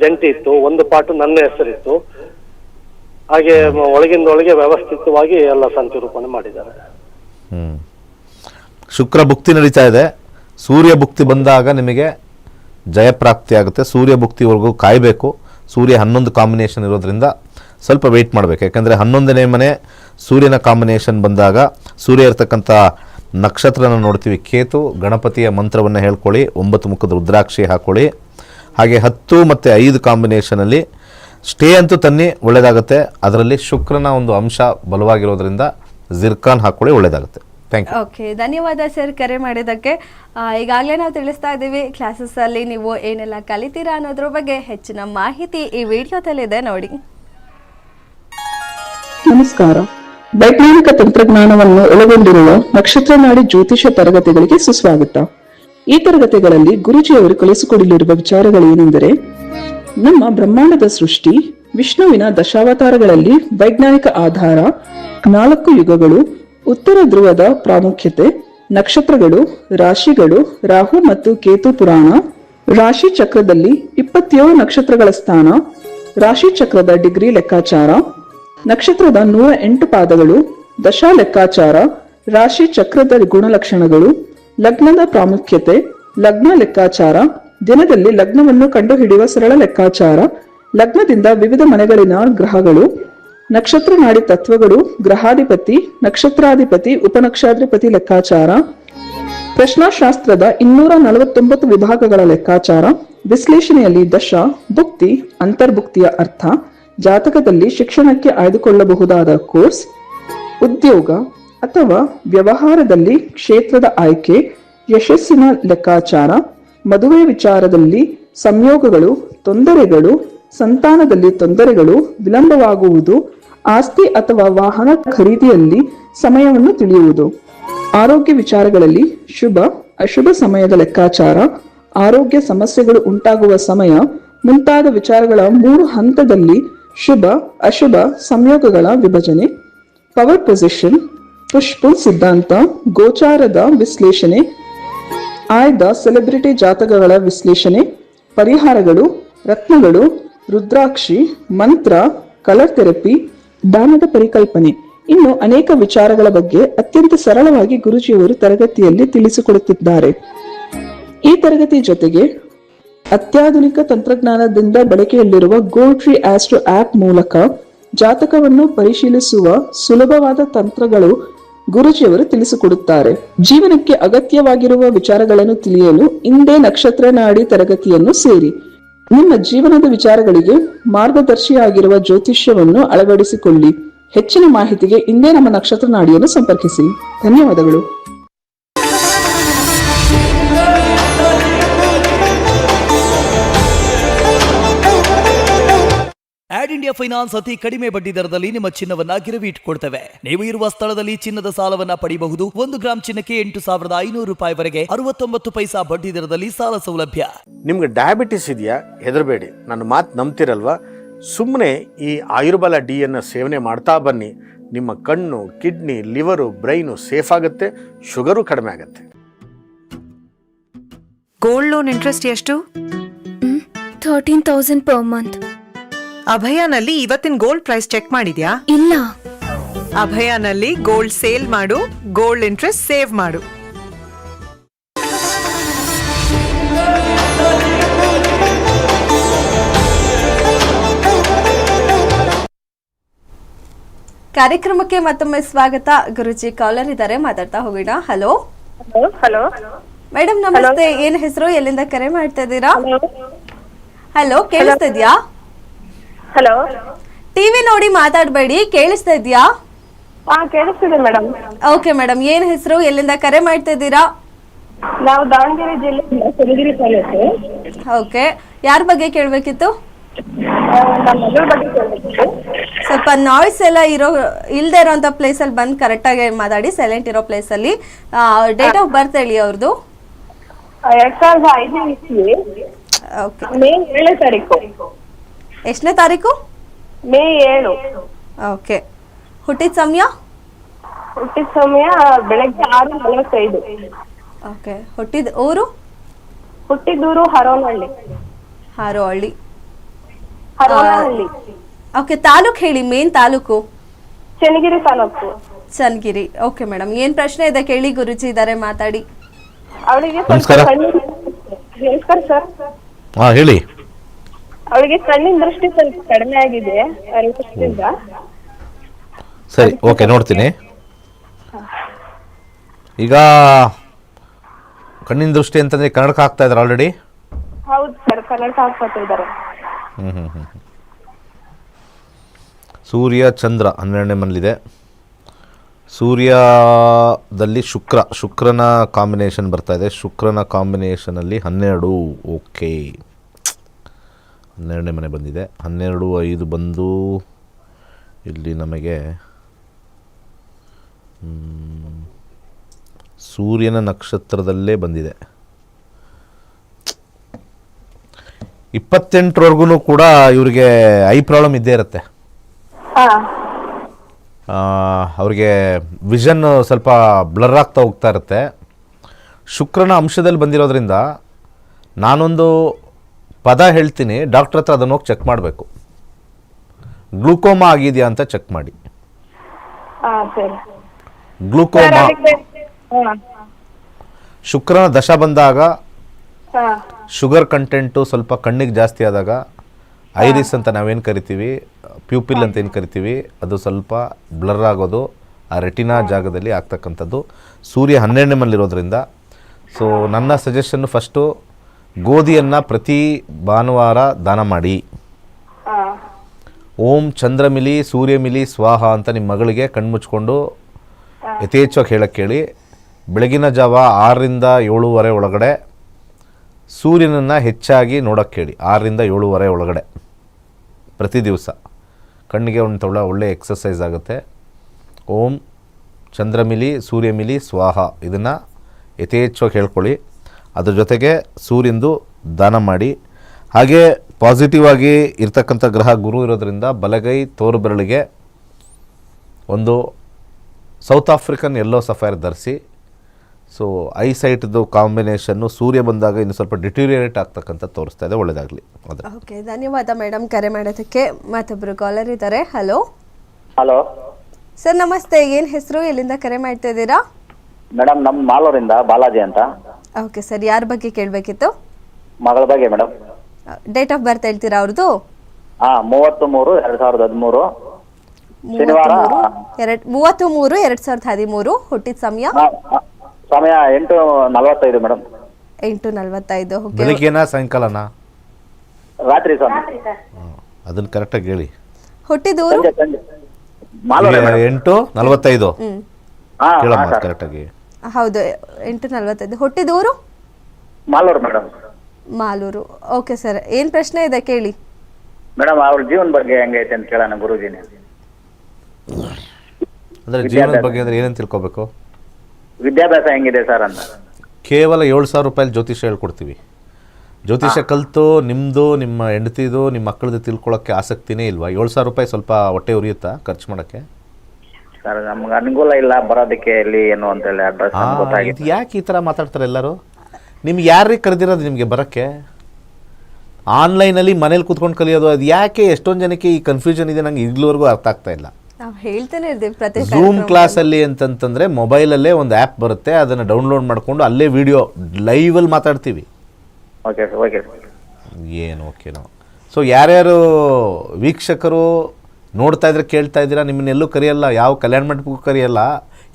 Speaker 4: ಜಂಟಿ ಇತ್ತು ಒಂದು ಪಾರ್ಟ್ ನನ್ನ ಹೆಸರಿತ್ತು. ಹಾಗೆ ಮ- ಒಳಗಿಂದ ಒಳಗೆ ವ್ಯವಸ್ಥಿತವಾಗಿ ಎಲ್ಲ ಸಂಚು ರೂಪಣೆ ಮಾಡಿದ್ದಾರೆ.
Speaker 1: ಹ್ಮ್. ಶುಕ್ರ ಭುಕ್ತಿ ನಡೀತಾ ಇದೆ. ಸೂರ್ಯ ಭುಕ್ತಿ ಬಂದಾಗ ನಿಮಗೆ ಜಯಪ್ರಾಪ್ತಿ ಆಗುತ್ತೆ. ಸೂರ್ಯ ಭುಕ್ತಿವರೆಗೂ ಕಾಯಬೇಕು. ಸೂರ್ಯ ಹನ್ನೊಂದು ಕಾಂಬಿನೇಷನ್ ಇರೋದ್ರಿಂದ ಸ್ವಲ್ಪ ವೆಯ್ಟ್ ಮಾಡಬೇಕು. ಯಾಕೆಂದರೆ ಹನ್ನೊಂದನೇ ಮನೆ ಸೂರ್ಯನ ಕಾಂಬಿನೇಷನ್ ಬಂದಾಗ ಸೂರ್ಯ ಇರ್ತಕ್ಕಂಥ ನಕ್ಷತ್ರನ ನೋಡ್ತೀವಿ. ಕೇತು, ಗಣಪತಿಯ ಮಂತ್ರವನ್ನು ಹೇಳ್ಕೊಳ್ಳಿ. ಒಂಬತ್ತು ಮುಖದ ರುದ್ರಾಕ್ಷಿ ಹಾಕ್ಕೊಳ್ಳಿ ಹಾಗೆ ಹತ್ತು ಮತ್ತು ಐದು ಕಾಂಬಿನೇಷನಲ್ಲಿ ಸ್ಟೇ ಅಂತೂ ತನ್ನಿ ಒಳ್ಳೆಯದಾಗುತ್ತೆ ಅದರಲ್ಲಿ ಶುಕ್ರನ ಒಂದು ಅಂಶ ಬಲವಾಗಿರೋದ್ರಿಂದ ಜಿರ್ಕಾನ್ ಹಾಕ್ಕೊಳ್ಳಿ ಒಳ್ಳೆಯದಾಗುತ್ತೆ
Speaker 3: ಓಕೆ ಧನ್ಯವಾದ ಸರ್ ಕರೆ ಮಾಡಿದ್ದಕ್ಕೆ. ಈಗಾಗಲೇ ನಾವು ತಿಳಿಸ್ತಾ ಇದ್ದೀವಿ ಕ್ಲಾಸಸ್ ಅಲ್ಲಿ ನೀವು ಏನೆಲ್ಲ ಕಲಿತೀರಾ ಅನ್ನೋದ್ರ ಬಗ್ಗೆ ಹೆಚ್ಚಿನ ಮಾಹಿತಿ ಈ ವಿಡಿಯೋದಲ್ಲಿದೆ ನೋಡಿ.
Speaker 5: ನಮಸ್ಕಾರ. ವೈಜ್ಞಾನಿಕ ತಂತ್ರಜ್ಞಾನವನ್ನು ಒಳಗೊಂಡಿರುವ ನಕ್ಷತ್ರ ನಾಡಿ ಜ್ಯೋತಿಷ ತರಗತಿಗಳಿಗೆ ಸುಸ್ವಾಗತ. ಈ ತರಗತಿಗಳಲ್ಲಿ ಗುರುಜಿಯವರು ಕಲಿಸಿಕೊಡಲಿರುವ ವಿಚಾರಗಳೇನೆಂದರೆ ನಮ್ಮ ಬ್ರಹ್ಮಾಂಡದ ಸೃಷ್ಟಿ ವಿಷ್ಣುವಿನ ದಶಾವತಾರಗಳಲ್ಲಿ ವೈಜ್ಞಾನಿಕ ಆಧಾರ ನಾಲ್ಕು ಯುಗಗಳು ಉತ್ತರ ಧ್ರುವದ ಪ್ರಾಮುಖ್ಯತೆ, ನಕ್ಷತ್ರಗಳು, ರಾಶಿಗಳು, ರಾಹು ಮತ್ತು ಕೇತು ಪುರಾಣ, ರಾಶಿ ಚಕ್ರದಲ್ಲಿ ಇಪ್ಪತ್ತೇಳು ನಕ್ಷತ್ರಗಳ ಸ್ಥಾನ, ರಾಶಿ ಚಕ್ರದ ಡಿಗ್ರಿ ಲೆಕ್ಕಾಚಾರ, ನಕ್ಷತ್ರದ ನೂರ ಎಂಟು ಪಾದಗಳು, ದಶಾ ಲೆಕ್ಕಾಚಾರ, ರಾಶಿ ಚಕ್ರದ ಗುಣಲಕ್ಷಣಗಳು, ಲಗ್ನದ ಪ್ರಾಮುಖ್ಯತೆ, ಲಗ್ನ ಲೆಕ್ಕಾಚಾರ, ದಿನದಲ್ಲಿ ಲಗ್ನವನ್ನು ಕಂಡುಹಿಡಿಯುವ ಸರಳ ಲೆಕ್ಕಾಚಾರ, ಲಗ್ನದಿಂದ ವಿವಿಧ ಮನೆಗಳಿನ ಗ್ರಹಗಳು ನಕ್ಷತ್ರ ನಾಡಿ ತತ್ವಗಳು, ಗ್ರಹಾಧಿಪತಿ, ನಕ್ಷತ್ರಾಧಿಪತಿ, ಉಪನಕ್ಷಾಧಿಪತಿ ಲೆಕ್ಕಾಚಾರ. ಪ್ರಶ್ನಾಶಾಸ್ತ್ರದ ಇನ್ನೂರ ನಲವತ್ತೊಂಬತ್ತು ವಿಭಾಗಗಳ ಲೆಕ್ಕಾಚಾರ. ವಿಶ್ಲೇಷಣೆಯಲ್ಲಿ ದಶ, ಭುಕ್ತಿ, ಅಂತರ್ಭುಕ್ತಿಯ ಅರ್ಥ. ಜಾತಕದಲ್ಲಿ ಶಿಕ್ಷಣಕ್ಕೆ ಆಯ್ದುಕೊಳ್ಳಬಹುದಾದ ಕೋರ್ಸ್. ಉದ್ಯೋಗ ಅಥವಾ ವ್ಯವಹಾರದಲ್ಲಿ ಕ್ಷೇತ್ರದ ಆಯ್ಕೆ. ಯಶಸ್ಸಿನ ಲೆಕ್ಕಾಚಾರ. ಮದುವೆ ವಿಚಾರದಲ್ಲಿ ಸಂಯೋಗಗಳು, ತೊಂದರೆಗಳು. ಸಂತಾನದಲ್ಲಿ ತೊಂದರೆಗಳು, ವಿಳಂಬವಾಗುವುದು. ಆಸ್ತಿ ಅಥವಾ ವಾಹನ ಖರೀದಿಯಲ್ಲಿ ಸಮಯವನ್ನು ತಿಳಿಯುವುದು. ಆರೋಗ್ಯ ವಿಚಾರಗಳಲ್ಲಿ ಶುಭ, ಅಶುಭ ಸಮಯದ ಲೆಕ್ಕಾಚಾರ, ಆರೋಗ್ಯ ಸಮಸ್ಯೆಗಳು ಉಂಟಾಗುವ ಸಮಯ, ಮುಂತಾದ ವಿಚಾರಗಳ ಮೂರು ಹಂತದಲ್ಲಿ ಶುಭ, ಅಶುಭ ಸಂಯೋಗಗಳ ವಿಭಜನೆ ಪವರ್ ಪೊಸಿಷನ್ ಪುಷ್ಪುಲ್ ಸಿದ್ಧಾಂತ, ಗೋಚಾರದ ವಿಶ್ಲೇಷಣೆ, ಆಯ್ದ ಸೆಲೆಬ್ರಿಟಿ ಜಾತಕಗಳ ವಿಶ್ಲೇಷಣೆ, ಪರಿಹಾರಗಳು, ರತ್ನಗಳು, ರುದ್ರಾಕ್ಷಿ, ಮಂತ್ರ, ಕಲರ್ ಥೆರಪಿ ದಾನದ ಪರಿಕಲ್ಪನೆ. ಇನ್ನು ಅನೇಕ ವಿಚಾರಗಳ ಬಗ್ಗೆ ಅತ್ಯಂತ ಸರಳವಾಗಿ ಗುರುಜಿಯವರು ತರಗತಿಯಲ್ಲಿ ತಿಳಿಸಿಕೊಡುತ್ತಿದ್ದಾರೆ. ಈ ತರಗತಿ ಜೊತೆಗೆ ಅತ್ಯಾಧುನಿಕ ತಂತ್ರಜ್ಞಾನದಿಂದ ಬಳಕೆಯಲ್ಲಿರುವ ಗೋಟ್ರಿ ಆಸ್ಟ್ರೋ ಆಪ್ ಮೂಲಕ ಜಾತಕವನ್ನು ಪರಿಶೀಲಿಸುವ ಸುಲಭವಾದ ತಂತ್ರಗಳು ಗುರುಜಿಯವರು ತಿಳಿಸಿಕೊಡುತ್ತಾರೆ. ಜೀವನಕ್ಕೆ ಅಗತ್ಯವಾಗಿರುವ ವಿಚಾರಗಳನ್ನು ತಿಳಿಯಲು ಇಂದೇ ನಕ್ಷತ್ರ ನಾಡಿ ತರಗತಿಯನ್ನು ಸೇರಿ. ನಿಮ್ಮ ಜೀವನದ ವಿಚಾರಗಳಿಗೆ ಮಾರ್ಗದರ್ಶಿಯಾಗಿರುವ ಜ್ಯೋತಿಷ್ಯವನ್ನು ಅಳವಡಿಸಿಕೊಳ್ಳಿ. ಹೆಚ್ಚಿನ ಮಾಹಿತಿಗೆ ಇಂದೇ ನಮ್ಮ ನಕ್ಷತ್ರ ನಾಡಿಯನ್ನು ಸಂಪರ್ಕಿಸಿ. ಧನ್ಯವಾದಗಳು.
Speaker 6: ಇಂಡಿಯಾ ಫೈನಾನ್ಸ್ ಅತಿ ಕಡಿಮೆ ಬಡ್ಡಿ ದರದಲ್ಲಿ ನಿಮ್ಮ ಚಿನ್ನವನ್ನ ಗಿರವಿ ಇಟ್ಕೊಡ್ತೇವೆ ನೀವು ಇರುವ ಸ್ಥಳದಲ್ಲಿ ಚಿನ್ನದ ಸಾಲವನ್ನ ಪಡೆಯಬಹುದು ಒಂದು ಗ್ರಾಮ್ ಚಿನ್ನಕ್ಕೆ ಎಂಟು ಸಾವಿರದ ಐನೂರು ರೂಪಾಯಿವರೆಗೆ ಅರವತ್ತೊಂಬತ್ತು ಪೈಸಾ ಬಡ್ಡಿ ದರದಲ್ಲಿ ಸಾಲ ಸೌಲಭ್ಯ.
Speaker 7: ನಿಮ್ಗೆ ಡಯಾಬಿಟಿಸ್ ಇದೆಯಾ? ಹೆದರಬೇಡಿ. ನನ್ನ ಮಾತು ನಂಬ್ತಿರಲ್ವಾ? ಸುಮ್ಮನೆ ಈ ಆಯುರ್ಬಲ ಡಿ ಅನ್ನು ಸೇವನೆ ಮಾಡ್ತಾ ಬನ್ನಿ. ನಿಮ್ಮ ಕಣ್ಣು ಕಿಡ್ನಿ ಲಿವರು ಬ್ರೈನು ಸೇಫ್ ಆಗುತ್ತೆ. ಶುಗರು ಕಡಿಮೆ ಆಗುತ್ತೆ.
Speaker 8: ಗೋಲ್ಡ್ ಲೋನ್ ಇಂಟ್ರೆಸ್ಟ್ ಎಷ್ಟು?
Speaker 9: ಥರ್ಟೀನ್ ತೌಸಂಡ್ ಪರ್ ಮಂತ್
Speaker 8: ಅಭಯನಲ್ಲಿ ಇವತ್ತಿನ ಗೋಲ್ಡ್ ಪ್ರೈಸ್ ಚೆಕ್ ಮಾಡಿದ್ಯಾ?
Speaker 9: ಇಲ್ಲ.
Speaker 8: ಅಭಯನಲ್ಲಿ ಗೋಲ್ಡ್ ಸೇಲ್ ಮಾಡು ಗೋಲ್ಡ್ ಇಂಟ್ರೆಸ್ಟ್ ಸೇವ್ ಮಾಡು.
Speaker 3: ಕಾರ್ಯಕ್ರಮಕ್ಕೆ ಮತ್ತೊಮ್ಮೆ ಸ್ವಾಗತ. ಗುರುಜಿ ಕಾಲರ್ ಇದ್ದಾರೆ ಮಾತಾಡ್ತಾ ಹೋಗೋಣ. ಹಲೋ
Speaker 10: ಹಲೋ
Speaker 3: ಮೇಡಮ್ ನಮಸ್ತೆ. ಏನ್ ಹೆಸರು? ಎಲ್ಲಿಂದ ಕರೆ ಮಾಡ್ತಾ ಇದ್ದೀರಾ? ಹಲೋ ಕೇಳಿಸ್ತಾ ಇದ್ಯಾ?
Speaker 10: ಹಲೋ
Speaker 3: ಟಿವಿ ನೋಡಿ ಮಾತಾಡಬೇಡಿ ಕೇಳಿಸ್ತಾ ಇದೆಯಾ
Speaker 10: ಹಾ ಕೇಳಿಸ್ತಿದೆ ಮೇಡಮ್
Speaker 3: ಓಕೆ ಮೇಡಮ್ ಏನ್ ಹೆಸರು? ಎಲ್ಲಿಂದ ಕರೆ ಮಾಡ್ತಾ ಇದ್ದೀರಾ?
Speaker 10: ನಾವು ದಾವಣಗೆರೆ ಜಿಲ್ಲೆ ಸಿರಿಗಿರಿ ತಾಲೂಕು.
Speaker 3: ಓಕೆ ಯಾರ ಬಗ್ಗೆ ಕೇಳಬೇಕಿತ್ತು?
Speaker 10: ಆ, ನಮ್ಮ ಮಗಳ ಬಗ್ಗೆ ಕೇಳಬೇಕಿತ್ತು.
Speaker 3: ಸ್ವಲ್ಪ ನಾಯ್ಸ್ ಎಲ್ಲ ಇರೋ ಇಲ್ದೇ ಇರೋಂಥ ಪ್ಲೇಸಲ್ಲಿ ಬಂದು ಕರೆಕ್ಟಾಗಿ ಮಾತಾಡಿ ಸೈಲೆಂಟ್ ಇರೋ ಪ್ಲೇಸಲ್ಲಿ ಡೇಟ್ ಆಫ್ ಬರ್ತ್ ಹೇಳಿ ಅವ್ರದ್ದು
Speaker 10: ಎರಡ್ ಸಾವಿರದ ಐದನೇ ಇಸ್ವಿ.
Speaker 3: ಓಕೆ
Speaker 10: ಮೇ ಏಳನೇ ತಾರೀಕು.
Speaker 3: ಎಷ್ಟನೇ ತಾರೀಕು?
Speaker 10: ಮೇ ಏಳು.
Speaker 3: ಓಕೆ. ಹುಟ್ಟಿದ ಸಮಯ?
Speaker 10: ಹುಟ್ಟಿದ ಸಮಯ ಬೆಳಗ್ಗೆ ಆರು ನಲವತ್ತೈದು.
Speaker 3: ಓಕೆ. ಹುಟ್ಟಿದ ಊರು?
Speaker 10: ಹುಟ್ಟಿದೂರು ಹರೋನಹಳ್ಳಿ.
Speaker 3: ಹಾರೋಹಳ್ಳಿ.
Speaker 10: ಹರೋನಹಳ್ಳಿ.
Speaker 3: ಓಕೆ ತಾಲೂಕು ಹೇಳಿ main taluk?
Speaker 10: Channagiri taluk.
Speaker 3: Channagiri. Okay madam ಏನ್ ಪ್ರಶ್ನೆ ಇದೆ? ಕೇಳಿ ಗುರುಜಿ ಇದ್ದಾರೆ ಮಾತಾಡಿ.
Speaker 10: ಅವಳಿಗೆ
Speaker 1: ನಮಸ್ಕಾರ.
Speaker 10: ನಮಸ್ಕಾರ ಸರ್
Speaker 1: ಹಾಂ ಹೇಳಿ.
Speaker 10: ಅವಳಿಗೆ ಕಣ್ಣಿನ ದೃಷ್ಟಿ ಸ್ವಲ್ಪ ಕಡಿಮೆ ಆಗಿದೆ
Speaker 1: ಸರಿ ಓಕೆ ನೋಡ್ತೀನಿ. ಈಗ ಕಣ್ಣಿನ ದೃಷ್ಟಿ ಅಂತಂದ್ರೆ ಕನ್ನಡಕ ಹಾಕ್ತಾ ಇದ್ದಾರೆ ಆಲ್ರೆಡಿ
Speaker 10: ಹೌದು ಸರ್ ಕನ್ನಡ ಹಾಕ್ಕೊತಿದ್ದಾರೆ
Speaker 1: ಇದಾರೆ ಸೂರ್ಯ ಚಂದ್ರ ಹನ್ನೆರಡನೇ ಮನೇಲಿದೆ ಸೂರ್ಯದಲ್ಲಿ ಶುಕ್ರ ಶುಕ್ರನ ಕಾಂಬಿನೇಷನ್ ಬರ್ತಾ ಇದೆ. ಶುಕ್ರನ ಕಾಂಬಿನೇಷನಲ್ಲಿ ಹನ್ನೆರಡು ಓಕೆ ಹನ್ನೆರಡನೇ ಮನೆ ಬಂದಿದೆ. ಹನ್ನೆರಡು ಐದು ಬಂದು ಇಲ್ಲಿ ನಮಗೆ ಸೂರ್ಯನ ನಕ್ಷತ್ರದಲ್ಲೇ ಬಂದಿದೆ. ಇಪ್ಪತ್ತೆಂಟರವರೆಗೂ ಕೂಡ ಇವರಿಗೆ ಐ ಪ್ರಾಬ್ಲಮ್ ಇದ್ದೇ ಇರುತ್ತೆ. ಅವ್ರಿಗೆ ವಿಷನ್ ಸ್ವಲ್ಪ ಬ್ಲರ್ ಆಗ್ತಾ ಹೋಗ್ತಾ ಇರುತ್ತೆ. ಶುಕ್ರನ ಅಂಶದಲ್ಲಿ ಬಂದಿರೋದ್ರಿಂದ ನಾನೊಂದು ಪದ ಹೇಳ್ತೀನಿ ಡಾಕ್ಟ್ರ್ ಹತ್ರ ಅದನ್ನು ಹೋಗಿ ಚೆಕ್ ಮಾಡಬೇಕು. ಗ್ಲೂಕೋಮಾ ಆಗಿದೆಯಾ ಅಂತ ಚೆಕ್ ಮಾಡಿ. ಗ್ಲುಕೋಮಾ ಶುಕ್ರನ ದಶ ಬಂದಾಗ ಶುಗರ್ ಕಂಟೆಂಟು ಸ್ವಲ್ಪ ಕಣ್ಣಿಗೆ ಜಾಸ್ತಿ ಆದಾಗ ಐರಿಸ್ ಅಂತ ನಾವೇನು ಕರಿತೀವಿ ಪ್ಯೂಪಿಲ್ ಅಂತ ಏನು ಕರಿತೀವಿ ಅದು ಸ್ವಲ್ಪ ಬ್ಲರ್ ಆಗೋದು ಆ ರೆಟಿನಾ ಜಾಗದಲ್ಲಿ ಆಗ್ತಕ್ಕಂಥದ್ದು. ಸೂರ್ಯ ಹನ್ನೆರಡನೇ ಮಲ್ಲಿರೋದ್ರಿಂದ. ಸೊ ನನ್ನ ಸಜೆಷನ್ನು ಫಸ್ಟು ಗೋಧಿಯನ್ನು ಪ್ರತಿ ಭಾನುವಾರ ದಾನ ಮಾಡಿ. ಓಂ ಚಂದ್ರಮಿಲಿ ಸೂರ್ಯಮಿಲಿ ಸ್ವಾಹ ಅಂತ ನಿಮ್ಮ ಮಗಳಿಗೆ ಕಣ್ಮುಚ್ಕೊಂಡು ಯಥೇಚ್ಛವಾಗಿ ಹೇಳಕ್ಕೆ ಕೇಳಿ. ಬೆಳಗಿನ ಜಾವ ಆರರಿಂದ ಏಳುವರೆ ಒಳಗಡೆ ಸೂರ್ಯನನ್ನು ಹೆಚ್ಚಾಗಿ ನೋಡೋಕ್ಕೆ ಹೇಳಿ ಆರರಿಂದ ಏಳುವರೆ ಒಳಗಡೆ ಪ್ರತಿ ದಿವಸ. ಕಣ್ಣಿಗೆ ಒಂದು ತೊಳ ಒಳ್ಳೆ ಎಕ್ಸಸೈಸ್ ಆಗುತ್ತೆ. ಓಂ ಚಂದ್ರಮಿಲಿ ಸೂರ್ಯಮಿಲಿ ಸ್ವಾಹ ಇದನ್ನು ಯಥೇಚ್ಛವಾಗಿ ಹೇಳ್ಕೊಳ್ಳಿ. ಅದ್ರ ಜೊತೆಗೆ ಸೂರ್ಯಂದು ದಾನ ಮಾಡಿ. ಹಾಗೆ ಪಾಸಿಟಿವ್ ಆಗಿ ಇರ್ತಕ್ಕಂಥ ಗ್ರಹ ಗುರು ಇರೋದ್ರಿಂದ ಬಲಗೈ ತೋರು ಬೆರಳಿಗೆ ಒಂದು ಸೌತ್ ಆಫ್ರಿಕನ್ ಎಲ್ಲೋ ಸಫೈರ್ ಧರಿಸಿ. ಸೊ ಐ ಸೈಟ್ದು ಕಾಂಬಿನೇಷನ್ನು ಸೂರ್ಯ ಬಂದಾಗ ಇನ್ನು ಸ್ವಲ್ಪ ಡಿಟೀರಿಯರೇಟ್ ಆಗ್ತಕ್ಕಂಥ ತೋರಿಸ್ತಾ ಇದೆ ಒಳ್ಳೆಯದಾಗಲಿ ಅದೇ.
Speaker 3: ಓಕೆ ಧನ್ಯವಾದ ಮೇಡಮ್ ಕರೆ ಮಾಡೋದಕ್ಕೆ. ಮತ್ತೊಬ್ಬರು ಕಾಲರ್ ಇದ್ದಾರೆ. ಹಲೋ
Speaker 2: ಹಲೋ
Speaker 3: ಸರ್ ನಮಸ್ತೆ. ಏನು ಹೆಸರು? ಎಲ್ಲಿಂದ ಕರೆ ಮಾಡ್ತಾ ಇದ್ದೀರಾ?
Speaker 2: ಮೇಡಮ್ ನಮ್ಮ ಮಾಲೂರಿಂದ ಬಾಲಾಜಿ ಅಂತ.
Speaker 3: ಓಕೆ ಸರ್ ಯಾರ ಬಗ್ಗೆ ಕೇಳಬೇಕಿತ್ತು?
Speaker 2: ಮಗಳ ಬಗ್ಗೆ ಮೇಡಮ್
Speaker 3: ಡೇಟ್ ಆಫ್ ಬರ್ತ್ ಹೇಳ್ತೀರಾ ಅವ್ರದ್ದು?
Speaker 2: ಹಾ ಮೂವತ್ತು ಮೂರು ಎರಡ್ ಸಾವಿರದ ಹದಿಮೂರು. ಶನಿವಾರ
Speaker 3: ಎರಡು ಮೂವತ್ತು ಮೂರು ಎರಡ್ ಸಾವಿರದ ಹದಿಮೂರು ಹುಟ್ಟಿದ ಸಮಯ?
Speaker 2: ಸಮಯ ಎಂಟು ನಲವತ್ತೈದು ಮೇಡಮ್
Speaker 3: ಎಂಟು ನಲವತ್ತೈದು ಓಕೆ
Speaker 1: ಬೆಳಿಗ್ಗೆನಾ ಸಾಯಂಕಾಲನಾ?
Speaker 2: ರಾತ್ರಿ ಸ್ವಾಮಿ
Speaker 1: ಅದನ್ನ ಕರೆಕ್ಟಾಗಿ ಹೇಳಿ.
Speaker 3: ಹುಟ್ಟಿದ ಊರು
Speaker 2: ಸಂಜೆ ಸಂಜೆ. ಮಾಲೂರೇ ಮೇಡಮ್
Speaker 1: ಎಂಟು ನಲವತ್ತೈದು.
Speaker 3: ಹ್ಮ್.
Speaker 2: ಹಾ
Speaker 1: ಕೇಳಮ್ಮ ಕರೆಕ್ಟಾಗಿ
Speaker 3: ಹೌದು ಎಂಟು ನಲ್ವತ್ತೈದು. ಹುಟ್ಟಿದ ಊರು?
Speaker 2: Malur madam.
Speaker 3: Malur. Okay sir ಏನ್ ಪ್ರಶ್ನೆ ಇದೆ ಕೇಳಿ.
Speaker 2: ಮೇಡಮ್ ಅವ್ರ ಜೀವನ ಬಗ್ಗೆ ಹೆಂಗೈತೆ ಅಂತ ಕೇಳೋಣ ಗುರುಜಿನಿ.
Speaker 1: ಅಂದ್ರೆ ಜೀವನದ ಬಗ್ಗೆ ಅಂದ್ರೆ ಏನೇನು ತಿಳ್ಕೊಬೇಕು?
Speaker 2: ವಿದ್ಯಾಭ್ಯಾಸ ಹೆಂಗಿದೆ ಸರ್ ಅಂತ.
Speaker 1: ಕೇವಲ ಏಳು ಸಾವಿರ ರೂಪಾಯಿ ಜ್ಯೋತಿಷ್ಯ ಹೇಳ್ಕೊಡ್ತೀವಿ. ಜ್ಯೋತಿಷ್ಯ ಕಲಿತು ನಿಮ್ಮದು ನಿಮ್ಮ ಹೆಂಡತಿದು ನಿಮ್ಮ ಮಕ್ಕಳದು ತಿಳ್ಕೊಳ್ಳೋಕ್ಕೆ ಆಸಕ್ತಿನೇ ಇಲ್ವಾ? ಏಳು ಸಾವಿರ ರೂಪಾಯಿ ಸ್ವಲ್ಪ ಹೊಟ್ಟೆ ಉರಿಯುತ್ತಾ ಖರ್ಚು ಮಾಡೋಕ್ಕೆ?
Speaker 2: ಸರ್ ನಮ್ಗೆ ಅನುಕೂಲ ಇಲ್ಲ ಬರೋದಕ್ಕೆ ಇಲ್ಲಿ ಏನು ಅಂತ ಹೇಳಿ ಅಡ್ರೆಸ್
Speaker 1: ಇದು
Speaker 2: ಗೊತ್ತಾಗಿತ್ತು
Speaker 1: ಯಾಕೆ ಈ ಥರ ಮಾತಾಡ್ತಾರೆ ಎಲ್ಲರೂ? ನಿಮ್ಗೆ ಯಾರಿಗೆ ಕರೆದಿರೋದು ನಿಮಗೆ ಬರೋಕ್ಕೆ? ಆನ್ಲೈನಲ್ಲಿ ಮನೇಲಿ ಕೂತ್ಕೊಂಡು ಕಲಿಯೋದು ಅದು ಯಾಕೆ ಎಷ್ಟೊಂದು ಜನಕ್ಕೆ ಈ ಕನ್ಫ್ಯೂಷನ್ ಇದೆ ನಂಗೆ ಇಲ್ಲಿವರೆಗೂ ಅರ್ಥ ಆಗ್ತಾ ಇಲ್ಲ.
Speaker 3: ನಾವು ಹೇಳ್ತಾನೆ ಇರ್ತೀವಿ ಪ್ರತಿ
Speaker 1: ಝೂಮ್. ಕ್ಲಾಸಲ್ಲಿ ಅಂತಂತಂದರೆ ಮೊಬೈಲಲ್ಲೇ ಒಂದು ಆ್ಯಪ್ ಬರುತ್ತೆ ಅದನ್ನು ಡೌನ್ಲೋಡ್ ಮಾಡಿಕೊಂಡು ಅಲ್ಲೇ ವಿಡಿಯೋ ಲೈವಲ್ಲಿ ಮಾತಾಡ್ತೀವಿ.
Speaker 2: ಓಕೆ ಸರ್ ಓಕೆ ಸರ್
Speaker 1: ಏನು ಓಕೆನೋ ಸೊ ಯಾರ್ಯಾರು ವೀಕ್ಷಕರು ನೋಡ್ತಾ ಇದ್ರೆ ಕೇಳ್ತಾ ಇದ್ದೀರಾ ನಿಮ್ಮನ್ನೆಲ್ಲೂ ಕರೆಯಲ್ಲ, ಯಾವ ಕಲ್ಯಾಣ ಮಂಟಪಕ್ಕೂ ಕರೆಯಲ್ಲ,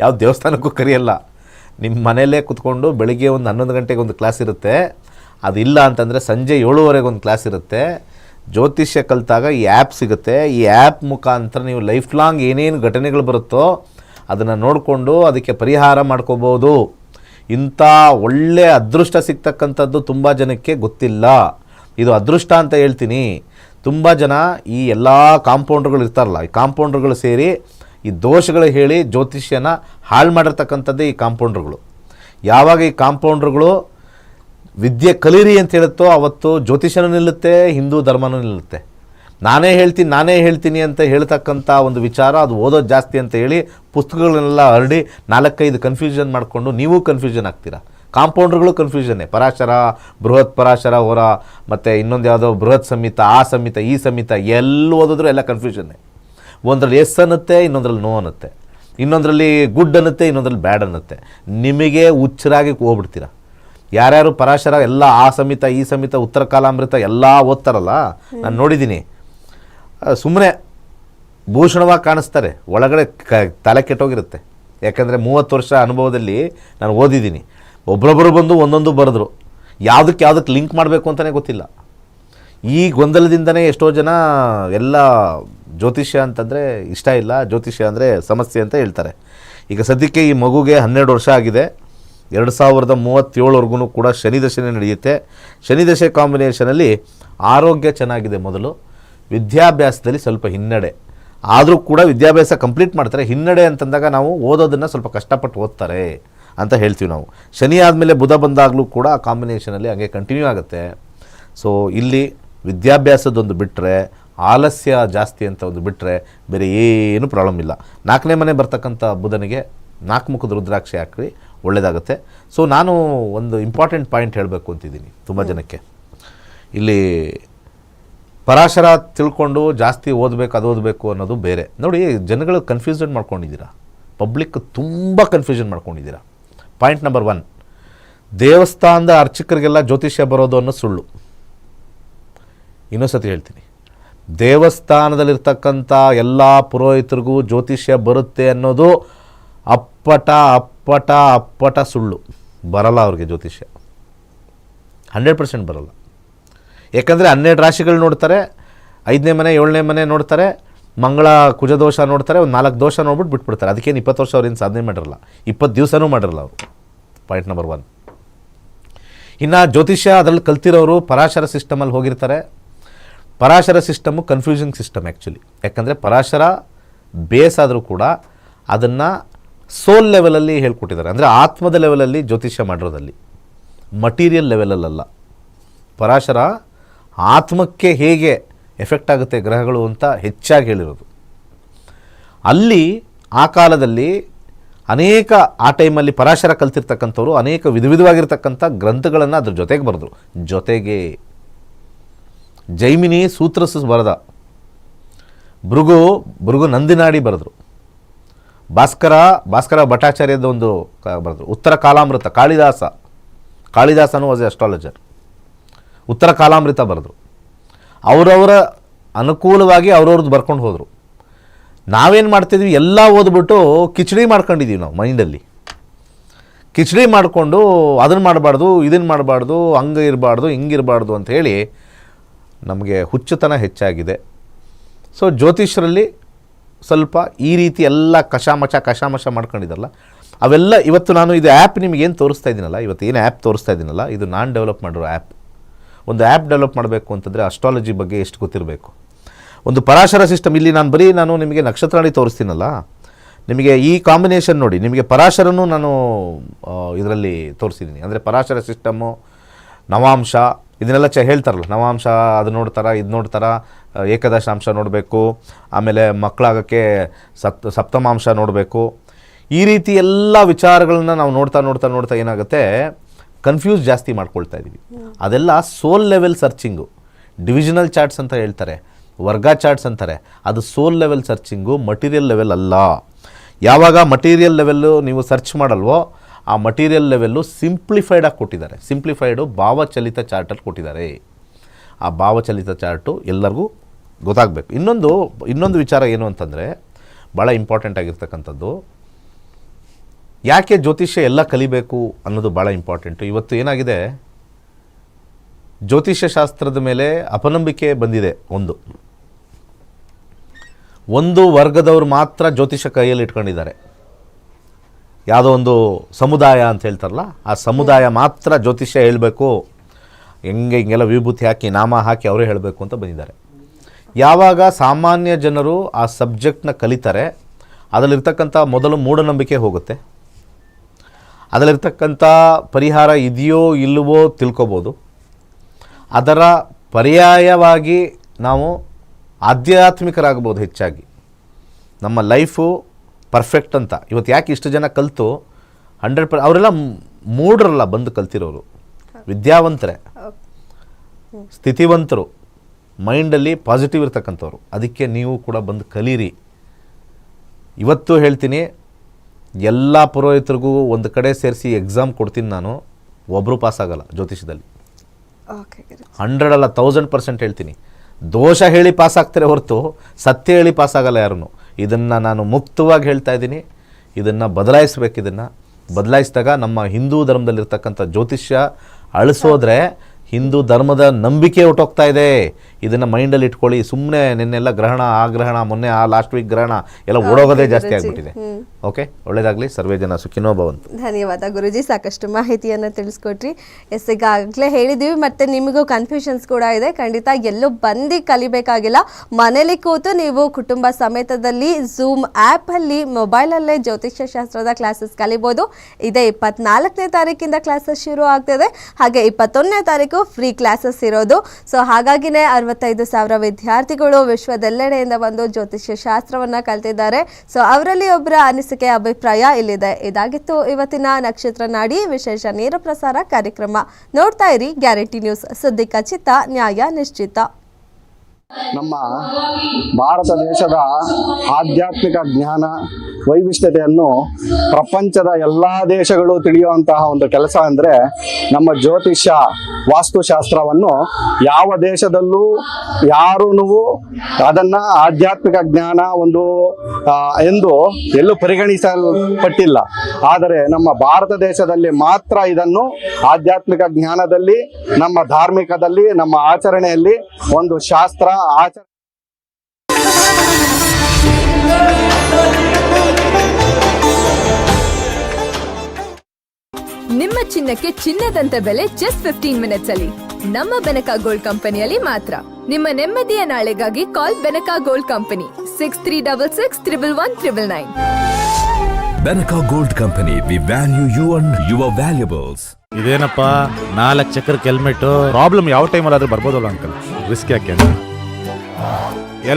Speaker 1: ಯಾವ ದೇವಸ್ಥಾನಕ್ಕೂ ಕರೆಯಲ್ಲ. ನಿಮ್ಮ ಮನೆಯಲ್ಲೇ ಕುತ್ಕೊಂಡು ಬೆಳಿಗ್ಗೆ ಒಂದು ಹನ್ನೊಂದು ಗಂಟೆಗೆ ಒಂದು ಕ್ಲಾಸ್ ಇರುತ್ತೆ. ಅದಿಲ್ಲ ಅಂತಂದರೆ ಸಂಜೆ ಏಳುವರೆಗೆ ಒಂದು ಕ್ಲಾಸ್ ಇರುತ್ತೆ. ಜ್ಯೋತಿಷ್ಯ ಕಲಿತಾಗ ಈ ಆ್ಯಪ್ ಸಿಗುತ್ತೆ. ಈ ಆ್ಯಪ್ ಮುಖಾಂತರ ನೀವು ಲೈಫ್ ಲಾಂಗ್ ಏನೇನು ಘಟನೆಗಳು ಬರುತ್ತೋ ಅದನ್ನು ನೋಡಿಕೊಂಡು ಅದಕ್ಕೆ ಪರಿಹಾರ ಮಾಡ್ಕೋಬೋದು. ಇಂಥ ಒಳ್ಳೆಯ ಅದೃಷ್ಟ ಸಿಗ್ತಕ್ಕಂಥದ್ದು ತುಂಬ ಜನಕ್ಕೆ ಗೊತ್ತಿಲ್ಲ. ಇದು ಅದೃಷ್ಟ ಅಂತ ಹೇಳ್ತೀನಿ. ತುಂಬ ಜನ ಈ ಎಲ್ಲ ಕಾಂಪೌಂಡ್ರುಗಳು ಇರ್ತಾರಲ್ಲ, ಈ ಕಾಂಪೌಂಡ್ರುಗಳು ಸೇರಿ ಈ ದೋಷಗಳು ಹೇಳಿ ಜ್ಯೋತಿಷ್ಯನ ಹಾಳು ಮಾಡಿರ್ತಕ್ಕಂಥದ್ದೇ ಈ ಕಾಂಪೌಂಡ್ರುಗಳು. ಯಾವಾಗ ಈ ಕಾಂಪೌಂಡ್ರುಗಳು ವಿದ್ಯೆ ಕಲೀರಿ ಅಂತ ಹೇಳುತ್ತೋ ಅವತ್ತು ಜ್ಯೋತಿಷನೂ ನಿಲ್ಲುತ್ತೆ, ಹಿಂದೂ ಧರ್ಮನೂ ನಿಲ್ಲುತ್ತೆ. ನಾನೇ ಹೇಳ್ತೀನಿ ನಾನೇ ಹೇಳ್ತೀನಿ ಅಂತ ಹೇಳ್ತಕ್ಕಂಥ ಒಂದು ವಿಚಾರ, ಅದು ಓದೋದು ಜಾಸ್ತಿ ಅಂತ ಹೇಳಿ ಪುಸ್ತಕಗಳನ್ನೆಲ್ಲ ಹರಡಿ ನಾಲ್ಕೈದು ಕನ್ಫ್ಯೂಷನ್ ಮಾಡಿಕೊಂಡು ನೀವು ಕನ್ಫ್ಯೂಷನ್ ಆಗ್ತೀರಾ? ಕಾಂಪೌಂಡ್ರುಗಳು ಕನ್ಫ್ಯೂಷನ್ನೇ ಪರಾಶರ ಬೃಹತ್ ಪರಾಶರ ಹೊರ ಮತ್ತು ಇನ್ನೊಂದು ಯಾವುದೋ ಬೃಹತ್ ಸಂಹಿತ ಆ ಸಂಹಿತ ಈ ಸಂಹಿತ ಎಲ್ಲಿ ಓದಿದ್ರು ಎಲ್ಲ ಕನ್ಫ್ಯೂಷನ್ನೇ ಒಂದರಲ್ಲಿ ಎಸ್ ಅನ್ನುತ್ತೆ ಇನ್ನೊಂದರಲ್ಲಿ ನೋ ಅನ್ನುತ್ತೆ. ಇನ್ನೊಂದರಲ್ಲಿ ಗುಡ್ ಅನ್ನುತ್ತೆ ಇನ್ನೊಂದರಲ್ಲಿ ಬ್ಯಾಡ್ ಅನ್ನುತ್ತೆ. ನಿಮಗೆ ಹುಚ್ಚರಾಗಿ ಹೋಗ್ಬಿಡ್ತೀರ. ಯಾರ್ಯಾರು ಪರಾಶರ ಎಲ್ಲ ಆ ಸಮಿತ ಈ ಸಮಿತ ಉತ್ತರ ಕಾಲಾಮೃತ ಎಲ್ಲ ಓದ್ತಾರಲ್ಲ? ನಾನು ನೋಡಿದ್ದೀನಿ ಸುಮ್ಮನೆ ಭೂಷಣವಾಗಿ ಕಾಣಿಸ್ತಾರೆ. ಒಳಗಡೆ ಕ ತಲೆ ಕೆಟ್ಟೋಗಿರುತ್ತೆ. ಯಾಕಂದರೆ ಮೂವತ್ತು ವರ್ಷ ಅನುಭವದಲ್ಲಿ ನಾನು ಓದಿದ್ದೀನಿ ಒಬ್ಬರೊಬ್ಬರು ಬಂದು ಒಂದೊಂದು ಬರೆದ್ರು. ಯಾವುದಕ್ಕೆ ಯಾವುದಕ್ಕೆ ಲಿಂಕ್ ಮಾಡಬೇಕು ಅಂತಲೇ ಗೊತ್ತಿಲ್ಲ. ಈ ಗೊಂದಲದಿಂದನೇ ಎಷ್ಟೋ ಜನ ಎಲ್ಲ ಜ್ಯೋತಿಷ್ಯ ಅಂತಂದರೆ ಇಷ್ಟ ಇಲ್ಲ, ಜ್ಯೋತಿಷ್ಯ ಅಂದರೆ ಸಮಸ್ಯೆ ಅಂತ ಹೇಳ್ತಾರೆ. ಈಗ ಸದ್ಯಕ್ಕೆ ಈ ಮಗುಗೆ ಹನ್ನೆರಡು ವರ್ಷ ಆಗಿದೆ. ಎರಡು ಸಾವಿರದ ಮೂವತ್ತೇಳವರೆಗೂ ಕೂಡ ಶನಿ ದಶೆ ನಡೆಯುತ್ತೆ. ಶನಿ ದಶೆ ಕಾಂಬಿನೇಷನಲ್ಲಿ ಆರೋಗ್ಯ ಚೆನ್ನಾಗಿದೆ ಮೊದಲು, ವಿದ್ಯಾಭ್ಯಾಸದಲ್ಲಿ ಸ್ವಲ್ಪ ಹಿನ್ನಡೆ. ಆದರೂ ಕೂಡ ವಿದ್ಯಾಭ್ಯಾಸ ಕಂಪ್ಲೀಟ್ ಮಾಡ್ತಾರೆ. ಹಿನ್ನಡೆ ಅಂತಂದಾಗ ನಾವು ಓದೋದನ್ನು ಸ್ವಲ್ಪ ಕಷ್ಟಪಟ್ಟು ಓದ್ತಾರೆ. ಅಂತ ಹೇಳ್ತೀವಿ ನಾವು. ಶನಿ ಆದಮೇಲೆ ಬುಧ ಬಂದಾಗಲೂ ಕೂಡ ಆ ಕಾಂಬಿನೇಷನಲ್ಲಿ ಹಂಗೆ ಕಂಟಿನ್ಯೂ ಆಗುತ್ತೆ. ಸೊ ಇಲ್ಲಿ ವಿದ್ಯಾಭ್ಯಾಸದೊಂದು ಬಿಟ್ಟರೆ ಆಲಸ್ಯ ಜಾಸ್ತಿ ಅಂತ ಒಂದು ಬಿಟ್ಟರೆ ಬೇರೆ ಏನು ಪ್ರಾಬ್ಲಮ್ ಇಲ್ಲ. ನಾಲ್ಕನೇ ಮನೆ ಬರ್ತಕ್ಕಂಥ ಬುಧನಿಗೆ ನಾಲ್ಕು ಮುಖದ ರುದ್ರಾಕ್ಷಿ ಹಾಕಿ ಒಳ್ಳೆಯದಾಗುತ್ತೆ ಸೊ ನಾನು ಒಂದು ಇಂಪಾರ್ಟೆಂಟ್ ಪಾಯಿಂಟ್ ಹೇಳಬೇಕು ಅಂತಿದ್ದೀನಿ ತುಂಬ ಜನಕ್ಕೆ. ಇಲ್ಲಿ ಪರಾಶರ ತಿಳ್ಕೊಂಡು ಜಾಸ್ತಿ ಓದಬೇಕು ಅದು ಓದಬೇಕು ಅನ್ನೋದು ಬೇರೆ. ನೋಡಿ ಜನಗಳು ಕನ್ಫ್ಯೂಸನ್ ಮಾಡ್ಕೊಂಡಿದ್ದೀರಾ? ಪಬ್ಲಿಕ್ ತುಂಬ ಕನ್ಫ್ಯೂಷನ್ ಮಾಡ್ಕೊಂಡಿದ್ದೀರಾ? Point number one. ದೇವಸ್ಥಾನದ ಅರ್ಚಕರಿಗೆಲ್ಲ ಜ್ಯೋತಿಷ್ಯ ಬರೋದು ಅನ್ನೋ ಸುಳ್ಳು. ಇನ್ನೊಂದು ಸತಿ ಹೇಳ್ತೀನಿ. ದೇವಸ್ಥಾನದಲ್ಲಿರ್ತಕ್ಕಂಥ ಎಲ್ಲ ಪುರೋಹಿತರಿಗೂ ಜ್ಯೋತಿಷ್ಯ ಬರುತ್ತೆ ಅನ್ನೋದು ಅಪ್ಪಟ ಅಪ್ಪಟ ಅಪ್ಪಟ ಸುಳ್ಳು. ಬರಲ್ಲ ಅವ್ರಿಗೆ ಜ್ಯೋತಿಷ್ಯ. ಹಂಡ್ರೆಡ್ ಪರ್ಸೆಂಟ್ ಬರಲ್ಲ. ಯಾಕಂದರೆ ಹನ್ನೆರಡು ರಾಶಿಗಳು ನೋಡ್ತಾರೆ, ಐದನೇ ಮನೆ, ಏಳನೇ ಮನೆ ನೋಡ್ತಾರೆ ಮಂಗಳ ಕುಜದೋಷ ನೋಡ್ತಾರೆ, ಒಂದು ನಾಲ್ಕು ದೋಷ ನೋಡ್ಬಿಟ್ಟು ಬಿಟ್ಬಿಡ್ತಾರೆ. ಅದಕ್ಕೇನು ಇಪ್ಪತ್ತು ವರ್ಷ ಅವ್ರೇನು ಸಾಧನೆ ಮಾಡಿರಲ್ಲ? ಇಪ್ಪತ್ತು ದಿವಸನೂ ಮಾಡಿರಲ್ಲ ಅವರು. ಪಾಯಿಂಟ್ ನಂಬರ್ ಒನ್ ಇನ್ನು ಜ್ಯೋತಿಷ್ಯ ಅದರಲ್ಲಿ ಕಲ್ತಿರೋರು ಪರಾಶರ ಸಿಸ್ಟಮಲ್ಲಿ ಹೋಗಿರ್ತಾರೆ. Parashara system confusing system actually ಯಾಕಂದರೆ ಪರಾಶರ ಬೇಸ್ ಆದರೂ ಕೂಡ ಅದನ್ನು ಸೋಲ್ ಲೆವೆಲಲ್ಲಿ ಹೇಳ್ಕೊಟ್ಟಿದ್ದಾರೆ. ಅಂದರೆ ಆತ್ಮದ ಲೆವೆಲಲ್ಲಿ ಜ್ಯೋತಿಷ್ಯ ಮಾಡಿರೋದಲ್ಲಿ. ಮಟೀರಿಯಲ್ ಲೆವೆಲಲ್ಲ ಪರಾಶರ ಆತ್ಮಕ್ಕೆ ಹೇಗೆ ಎಫೆಕ್ಟ್ ಆಗುತ್ತೆ ಗ್ರಹಗಳು ಅಂತ ಹೆಚ್ಚಾಗಿ ಹೇಳಿರೋದು. ಅಲ್ಲಿ ಆ ಕಾಲದಲ್ಲಿ ಅನೇಕ ಆ ಟೈಮಲ್ಲಿ ಪರಾಶರ ಕಲ್ತಿರ್ತಕ್ಕಂಥವ್ರು ಅನೇಕ ವಿಧ ವಿಧವಾಗಿರ್ತಕ್ಕಂಥ ಗ್ರಂಥಗಳನ್ನು ಅದ್ರ ಜೊತೆಗೆ ಬರೆದ್ರು. ಜೊತೆಗೆ ಜೈಮಿನಿ ಸೂತ್ರಸ್ ಬರೆದ. ಭೃಗು ಭೃಗು ನಂದಿನಾಡಿ ಬರೆದ್ರು. ಭಾಸ್ಕರ ಭಾಸ್ಕರ ಭಟ್ಟಾಚಾರ್ಯದ ಒಂದು ಬರೆದ್ರು. Uttara Kalamrita, Kalidasa. ಕಾಳಿದಾಸನು was a astrologer. Uttara Kalamrita ಬರೆದ್ರು. ಅವರವರ ಅನುಕೂಲವಾಗಿ ಅವ್ರವ್ರದ್ದು ಬರ್ಕೊಂಡು ಹೋದರು. ನಾವೇನು ಮಾಡ್ತಿದ್ವಿ? ಎಲ್ಲ ಓದ್ಬಿಟ್ಟು ಕಿಚಡಿ ಮಾಡ್ಕೊಂಡಿದ್ದೀವಿ ನಾವು ಮೈಂಡಲ್ಲಿ. ಕಿಚಡಿ ಮಾಡಿಕೊಂಡು ಅದನ್ನು ಮಾಡಬಾರ್ದು ಇದನ್ನು ಮಾಡಬಾರ್ದು, ಹಂಗೆ ಇರಬಾರ್ದು ಹಿಂಗಿರಬಾರ್ದು ಅಂತ ಹೇಳಿ ನಮಗೆ ಹುಚ್ಚುತನ ಹೆಚ್ಚಾಗಿದೆ. ಸೊ ಜ್ಯೋತಿಷರಲ್ಲಿ ಸ್ವಲ್ಪ ಈ ರೀತಿ ಎಲ್ಲ ಕಷಾಮಚ ಕಷಾಮಶ ಮಾಡ್ಕೊಂಡಿದ್ದಲ್ಲ. ಅವೆಲ್ಲ ಇವತ್ತು ನಾನು ಇದು ಆ್ಯಪ್ ನಿಮಗೆ ಏನು ತೋರಿಸ್ತಾ ಇದ್ದೀನಲ್ಲ ಇವತ್ತು ಏನು ಆ್ಯಪ್ ತೋರಿಸ್ತಾ ಇದ್ದೀನಲ್ಲ ಇದು ನಾನು ಡೆವಲಪ್ ಮಾಡಿರೋ ಆ್ಯಪ್ ಒಂದು ಆ್ಯಪ್ ಡೆವಲಪ್ ಮಾಡಬೇಕು ಅಂತಂದರೆ ಅಸ್ಟ್ರಾಲಜಿ ಬಗ್ಗೆ ಎಷ್ಟು ಗೊತ್ತಿರಬೇಕು? ಒಂದು ಪರಾಶರ ಸಿಸ್ಟಮ್ ಇಲ್ಲಿ ನಾನು ಬರೀ ನಾನು ನಿಮಗೆ ನಕ್ಷತ್ರಾಣಿ ತೋರಿಸ್ತೀನಲ್ಲ, ನಿಮಗೆ ಈ ಕಾಂಬಿನೇಷನ್ ನೋಡಿ, ನಿಮಗೆ ಪರಾಶರನೂ ನಾನು ಇದರಲ್ಲಿ ತೋರಿಸಿದ್ದೀನಿ ಅಂದರೆ ಪರಾಶರ ಸಿಸ್ಟಮ್ಮು ನವಾಂಶ, ಇದನ್ನೆಲ್ಲ ಚ ಹೇಳ್ತಾರಲ್ಲ, ನವಾಂಶ ಅದು ನೋಡ್ತಾರ, ಇದು ನೋಡ್ತಾರ ಏಕದಶಾಂಶ ನೋಡಬೇಕು, ಆಮೇಲೆ ಮಕ್ಕಳಾಗಕ್ಕೆ ಸಪ್ ಸಪ್ತಮಾಂಶ ನೋಡಬೇಕು. ಈ ರೀತಿ ಎಲ್ಲ ವಿಚಾರಗಳನ್ನ ನಾವು ನೋಡ್ತಾ ನೋಡ್ತಾ ನೋಡ್ತಾ ಏನಾಗುತ್ತೆ? ಕನ್ಫ್ಯೂಸ್ ಜಾಸ್ತಿ ಮಾಡ್ಕೊಳ್ತಾ ಇದ್ದೀವಿ ಅದೆಲ್ಲ soul level searching divisional charts ಅಂತ ಹೇಳ್ತಾರೆ, ವರ್ಗ ಚಾರ್ಟ್ಸ್ ಅಂತಾರೆ. ಅದು soul level searching material level ಅಲ್ಲ. ಯಾವಾಗ ಮಟೀರಿಯಲ್ ಲೆವೆಲ್ಲು ನೀವು ಸರ್ಚ್ ಮಾಡಲ್ವೋ, ಆ ಮಟೀರಿಯಲ್ ಲೆವೆಲ್ಲು ಸಿಂಪ್ಲಿಫೈಡಾಗಿ ಕೊಟ್ಟಿದ್ದಾರೆ. ಸಿಂಪ್ಲಿಫೈಡು ಭಾವಚಲಿತ ಚಾರ್ಟಲ್ಲಿ ಕೊಟ್ಟಿದ್ದಾರೆ. ಆ ಭಾವಚಲಿತ ಚಾರ್ಟು ಎಲ್ಲರಿಗೂ ಗೊತ್ತಾಗಬೇಕು. ಇನ್ನೊಂದು ಇನ್ನೊಂದು ವಿಚಾರ ಏನು ಅಂತಂದರೆ ಭಾಳ ಇಂಪಾರ್ಟೆಂಟ್ ಆಗಿರ್ತಕ್ಕಂಥದ್ದು ಯಾಕೆ ಜ್ಯೋತಿಷ್ಯ ಎಲ್ಲ ಕಲಿಬೇಕು ಅನ್ನೋದು ಭಾಳ ಇಂಪಾರ್ಟೆಂಟು ಇವತ್ತು ಏನಾಗಿದೆ? ಜ್ಯೋತಿಷ್ಯ ಶಾಸ್ತ್ರದ ಮೇಲೆ ಅಪನಂಬಿಕೆ ಬಂದಿದೆ ಒಂದು. ಒಂದು ವರ್ಗದವರು ಮಾತ್ರ ಜ್ಯೋತಿಷ ಕೈಯಲ್ಲಿ ಇಟ್ಕೊಂಡಿದ್ದಾರೆ. ಯಾವುದೋ ಒಂದು ಸಮುದಾಯ ಅಂತ ಹೇಳ್ತಾರಲ್ಲ, ಆ ಸಮುದಾಯ ಮಾತ್ರ ಜ್ಯೋತಿಷ್ಯ ಹೇಳಬೇಕು. ಹೆಂಗೆ ಹಿಂಗೆಲ್ಲ ವಿಭೂತಿ ಹಾಕಿ, ನಾಮ ಹಾಕಿ ಅವರೇ ಹೇಳಬೇಕು ಅಂತ ಬಂದಿದ್ದಾರೆ. ಯಾವಾಗ ಸಾಮಾನ್ಯ ಜನರು ಆ ಸಬ್ಜೆಕ್ಟ್ನ ಕಲಿತಾರೆ, ಅದರಲ್ಲಿರ್ತಕ್ಕಂಥ ಮೊದಲು ಮೂಢನಂಬಿಕೆ ಹೋಗುತ್ತೆ. ಅದರಲ್ಲಿರ್ತಕ್ಕಂಥ ಪರಿಹಾರ ಇದೆಯೋ ಇಲ್ಲವೋ ತಿಳ್ಕೊಬೋದು. ಅದರ ಪರ್ಯಾಯವಾಗಿ ನಾವು ಆಧ್ಯಾತ್ಮಿಕರಾಗ್ಬೋದು ಹೆಚ್ಚಾಗಿ. ನಮ್ಮ ಲೈಫು ಪರ್ಫೆಕ್ಟ್ ಅಂತ. ಇವತ್ತು ಯಾಕೆ ಇಷ್ಟು ಜನ ಕಲಿತು? ಹಂಡ್ರೆಡ್ ಪರ್, ಅವರೆಲ್ಲ ಮೂಡ್ರಲ್ಲ ಬಂದು ಕಲ್ತಿರೋರು. ವಿದ್ಯಾವಂತರೇ. ಸ್ಥಿತಿವಂತರು. ಮೈಂಡಲ್ಲಿ ಪಾಸಿಟಿವ್ ಇರ್ತಕ್ಕಂಥವ್ರು. ಅದಕ್ಕೆ ನೀವು ಕೂಡ ಬಂದು ಕಲೀರಿ. ಇವತ್ತು ಹೇಳ್ತೀನಿ ಎಲ್ಲ ಪುರೋಹಿತರಿಗೂ ಒಂದು ಕಡೆ ಸೇರಿಸಿ ಎಕ್ಸಾಮ್ ಕೊಡ್ತೀನಿ ನಾನು. ಒಬ್ಬರು ಪಾಸ್ ಆಗಲ್ಲ ಜ್ಯೋತಿಷದಲ್ಲಿ
Speaker 3: ಓಕೆ
Speaker 1: ಹಂಡ್ರೆಡ್ ಅಲ್ಲ ತೌಸಂಡ್ ಪರ್ಸೆಂಟ್ ಹೇಳ್ತೀನಿ. ದೋಷ ಹೇಳಿ ಪಾಸ್ ಆಗ್ತಾರೆ ಹೊರತು ಸತ್ಯ ಹೇಳಿ ಪಾಸ್ ಆಗಲ್ಲ ಯಾರನ್ನು ಇದನ್ನು ನಾನು ಮುಕ್ತವಾಗಿ ಹೇಳ್ತಾ ಇದ್ದೀನಿ. ಇದನ್ನು ಬದಲಾಯಿಸ್ಬೇಕು ಇದನ್ನು. ಬದಲಾಯಿಸಿದಾಗ ನಮ್ಮ ಹಿಂದೂ ಧರ್ಮದಲ್ಲಿರ್ತಕ್ಕಂಥ ಜ್ಯೋತಿಷ್ಯ ಅಳಿಸೋದ್ರೆ ಹಿಂದೂ ಧರ್ಮದ ನಂಬಿಕೆ ಹೊಟ್ಟೋಗ್ತಾ ಇದೆ. ಇದನ್ನು ಮೈಂಡಲ್ಲಿ ಇಟ್ಕೊಳ್ಳಿ. ಸುಮ್ಮನೆ ನಿನ್ನೆಲ್ಲ ಗ್ರಹಣ ಆ ಗ್ರಹಣ ಮೊನ್ನೆ ಆ ಲಾಸ್ಟ್ ವೀಕ್ ಗ್ರಹಣ ಎಲ್ಲ ಓಡೋಗೋದೇ ಜಾಸ್ತಿ ಆಗಿಬಿಟ್ಟಿದೆ. ಓಕೆ ಒಳ್ಳೇದಾಗಲಿ. ಸರ್ವೇ ಜನ ಸುಖಿನೋ ಭವಂತು.
Speaker 3: ಧನ್ಯವಾದ ಗುರುಜಿ. ಸಾಕಷ್ಟು ಮಾಹಿತಿಯನ್ನು ತಿಳಿಸ್ಕೊಟ್ರಿ. ಎಸ್ ಈಗಾಗಲೇ ಹೇಳಿದ್ದೀವಿ ಮತ್ತೆ ನಿಮಗೂ ಕನ್ಫ್ಯೂಷನ್ಸ್ ಕೂಡ ಇದೆ. ಖಂಡಿತ ಎಲ್ಲೂ ಬಂದು ಕಲಿಬೇಕಾಗಿಲ್ಲ. ಮನೇಲಿ ಕೂತು ನೀವು ಕುಟುಂಬ ಸಮೇತದಲ್ಲಿ ಝೂಮ್ ಆ್ಯಪಲ್ಲಿ ಮೊಬೈಲಲ್ಲೇ ಜ್ಯೋತಿಷ್ಯ ಶಾಸ್ತ್ರದ ಕ್ಲಾಸಸ್ ಕಲಿಬೋದು. ಇದೇ ಇಪ್ಪತ್ನಾಲ್ಕನೇ ತಾರೀಕಿಂದ ಕ್ಲಾಸಸ್ ಶುರು ಆಗ್ತಿದೆ. ಹಾಗೆ ಇಪ್ಪತ್ತೊಂದನೇ ತಾರೀಕು ಫ್ರೀ ಕ್ಲಾಸಸ್ ಇರೋದು. ಸೊ ಹಾಗಾಗಿನೇ ಅರವತ್ತೈದು ಸಾವಿರ ವಿದ್ಯಾರ್ಥಿಗಳು ವಿಶ್ವದೆಲ್ಲೆಡೆಯಿಂದ ಬಂದು ಜ್ಯೋತಿಷ್ಯ ಶಾಸ್ತ್ರವನ್ನ ಕಲ್ತಿದ್ದಾರೆ. ಸೊ ಅವರಲ್ಲಿ ಒಬ್ಬರ ಅನಿಸಿಕೆ, ಅಭಿಪ್ರಾಯ ಇಲ್ಲಿದೆ. ಇದಾಗಿತ್ತು ಇವತ್ತಿನ ನಕ್ಷತ್ರ ನಾಡಿ ವಿಶೇಷ ನೇರ ಪ್ರಸಾರ ಕಾರ್ಯಕ್ರಮ. ನೋಡ್ತಾ ಇರಿ ಗ್ಯಾರಂಟಿ ನ್ಯೂಸ್. ಸುದ್ದಿ ಖಚಿತ, ನ್ಯಾಯ ನಿಶ್ಚಿತ.
Speaker 11: ನಮ್ಮ ಭಾರತ ದೇಶದ ಆಧ್ಯಾತ್ಮಿಕ ಜ್ಞಾನ ವೈವಿಷ್ಟ್ಯತೆಯನ್ನು ಪ್ರಪಂಚದ ಎಲ್ಲ ದೇಶಗಳು ತಿಳಿಯುವಂತಹ ಒಂದು ಕೆಲಸ ಅಂದರೆ ನಮ್ಮ ಜ್ಯೋತಿಷ್ಯ ವಾಸ್ತುಶಾಸ್ತ್ರವನ್ನು ಯಾವ ದೇಶದಲ್ಲೂ ಯಾರೂ ಅದನ್ನು ಆಧ್ಯಾತ್ಮಿಕ ಜ್ಞಾನ ಒಂದು ಎಂದು ಎಲ್ಲೂ ಪರಿಗಣಿಸಲ್ಪಟ್ಟಿಲ್ಲ. ಆದರೆ ನಮ್ಮ ಭಾರತ ದೇಶದಲ್ಲಿ ಮಾತ್ರ ಇದನ್ನು ಆಧ್ಯಾತ್ಮಿಕ ಜ್ಞಾನದಲ್ಲಿ, ನಮ್ಮ ಧಾರ್ಮಿಕದಲ್ಲಿ, ನಮ್ಮ ಆಚರಣೆಯಲ್ಲಿ ಒಂದು ಶಾಸ್ತ್ರ ಆಚರಣೆ
Speaker 9: ನಿಮ್ಮ ಚಿನ್ನಕ್ಕೆ ಚಿನ್ನದಂತ ಬೆಲೆ ಜಸ್ಟ್ ಫಿಫ್ಟೀನ್ ಮಿನಿಟ್ಸ್ ಅಲ್ಲಿ. ನಮ್ಮ ಬೆನಕ ಗೋಲ್ಡ್ ಕಂಪನಿಯಲ್ಲಿ ಮಾತ್ರ. ನಿಮ್ಮ ನೆಮ್ಮದಿಯ ನಾಳೆಗಾಗಿ call Benaka gold company six three double six triple one triple nine
Speaker 12: Benaka gold company we value you and your valuables
Speaker 13: ಇದೇನಪ್ಪ? ನಾಲ್ಕು ಚಕ್ರಕ್ಕೆ ಹೆಲ್ಮೆಟ್ ಪ್ರಾಬ್ಲಮ್ ಯಾವ ಟೈಮಲ್ಲಿ ಆದ್ರೂ ಬರ್ಬೋದಲ್ಲ ಅಂಕಲ್ ರಿಸ್ಕ್ ಯಾಕೆ? Oh!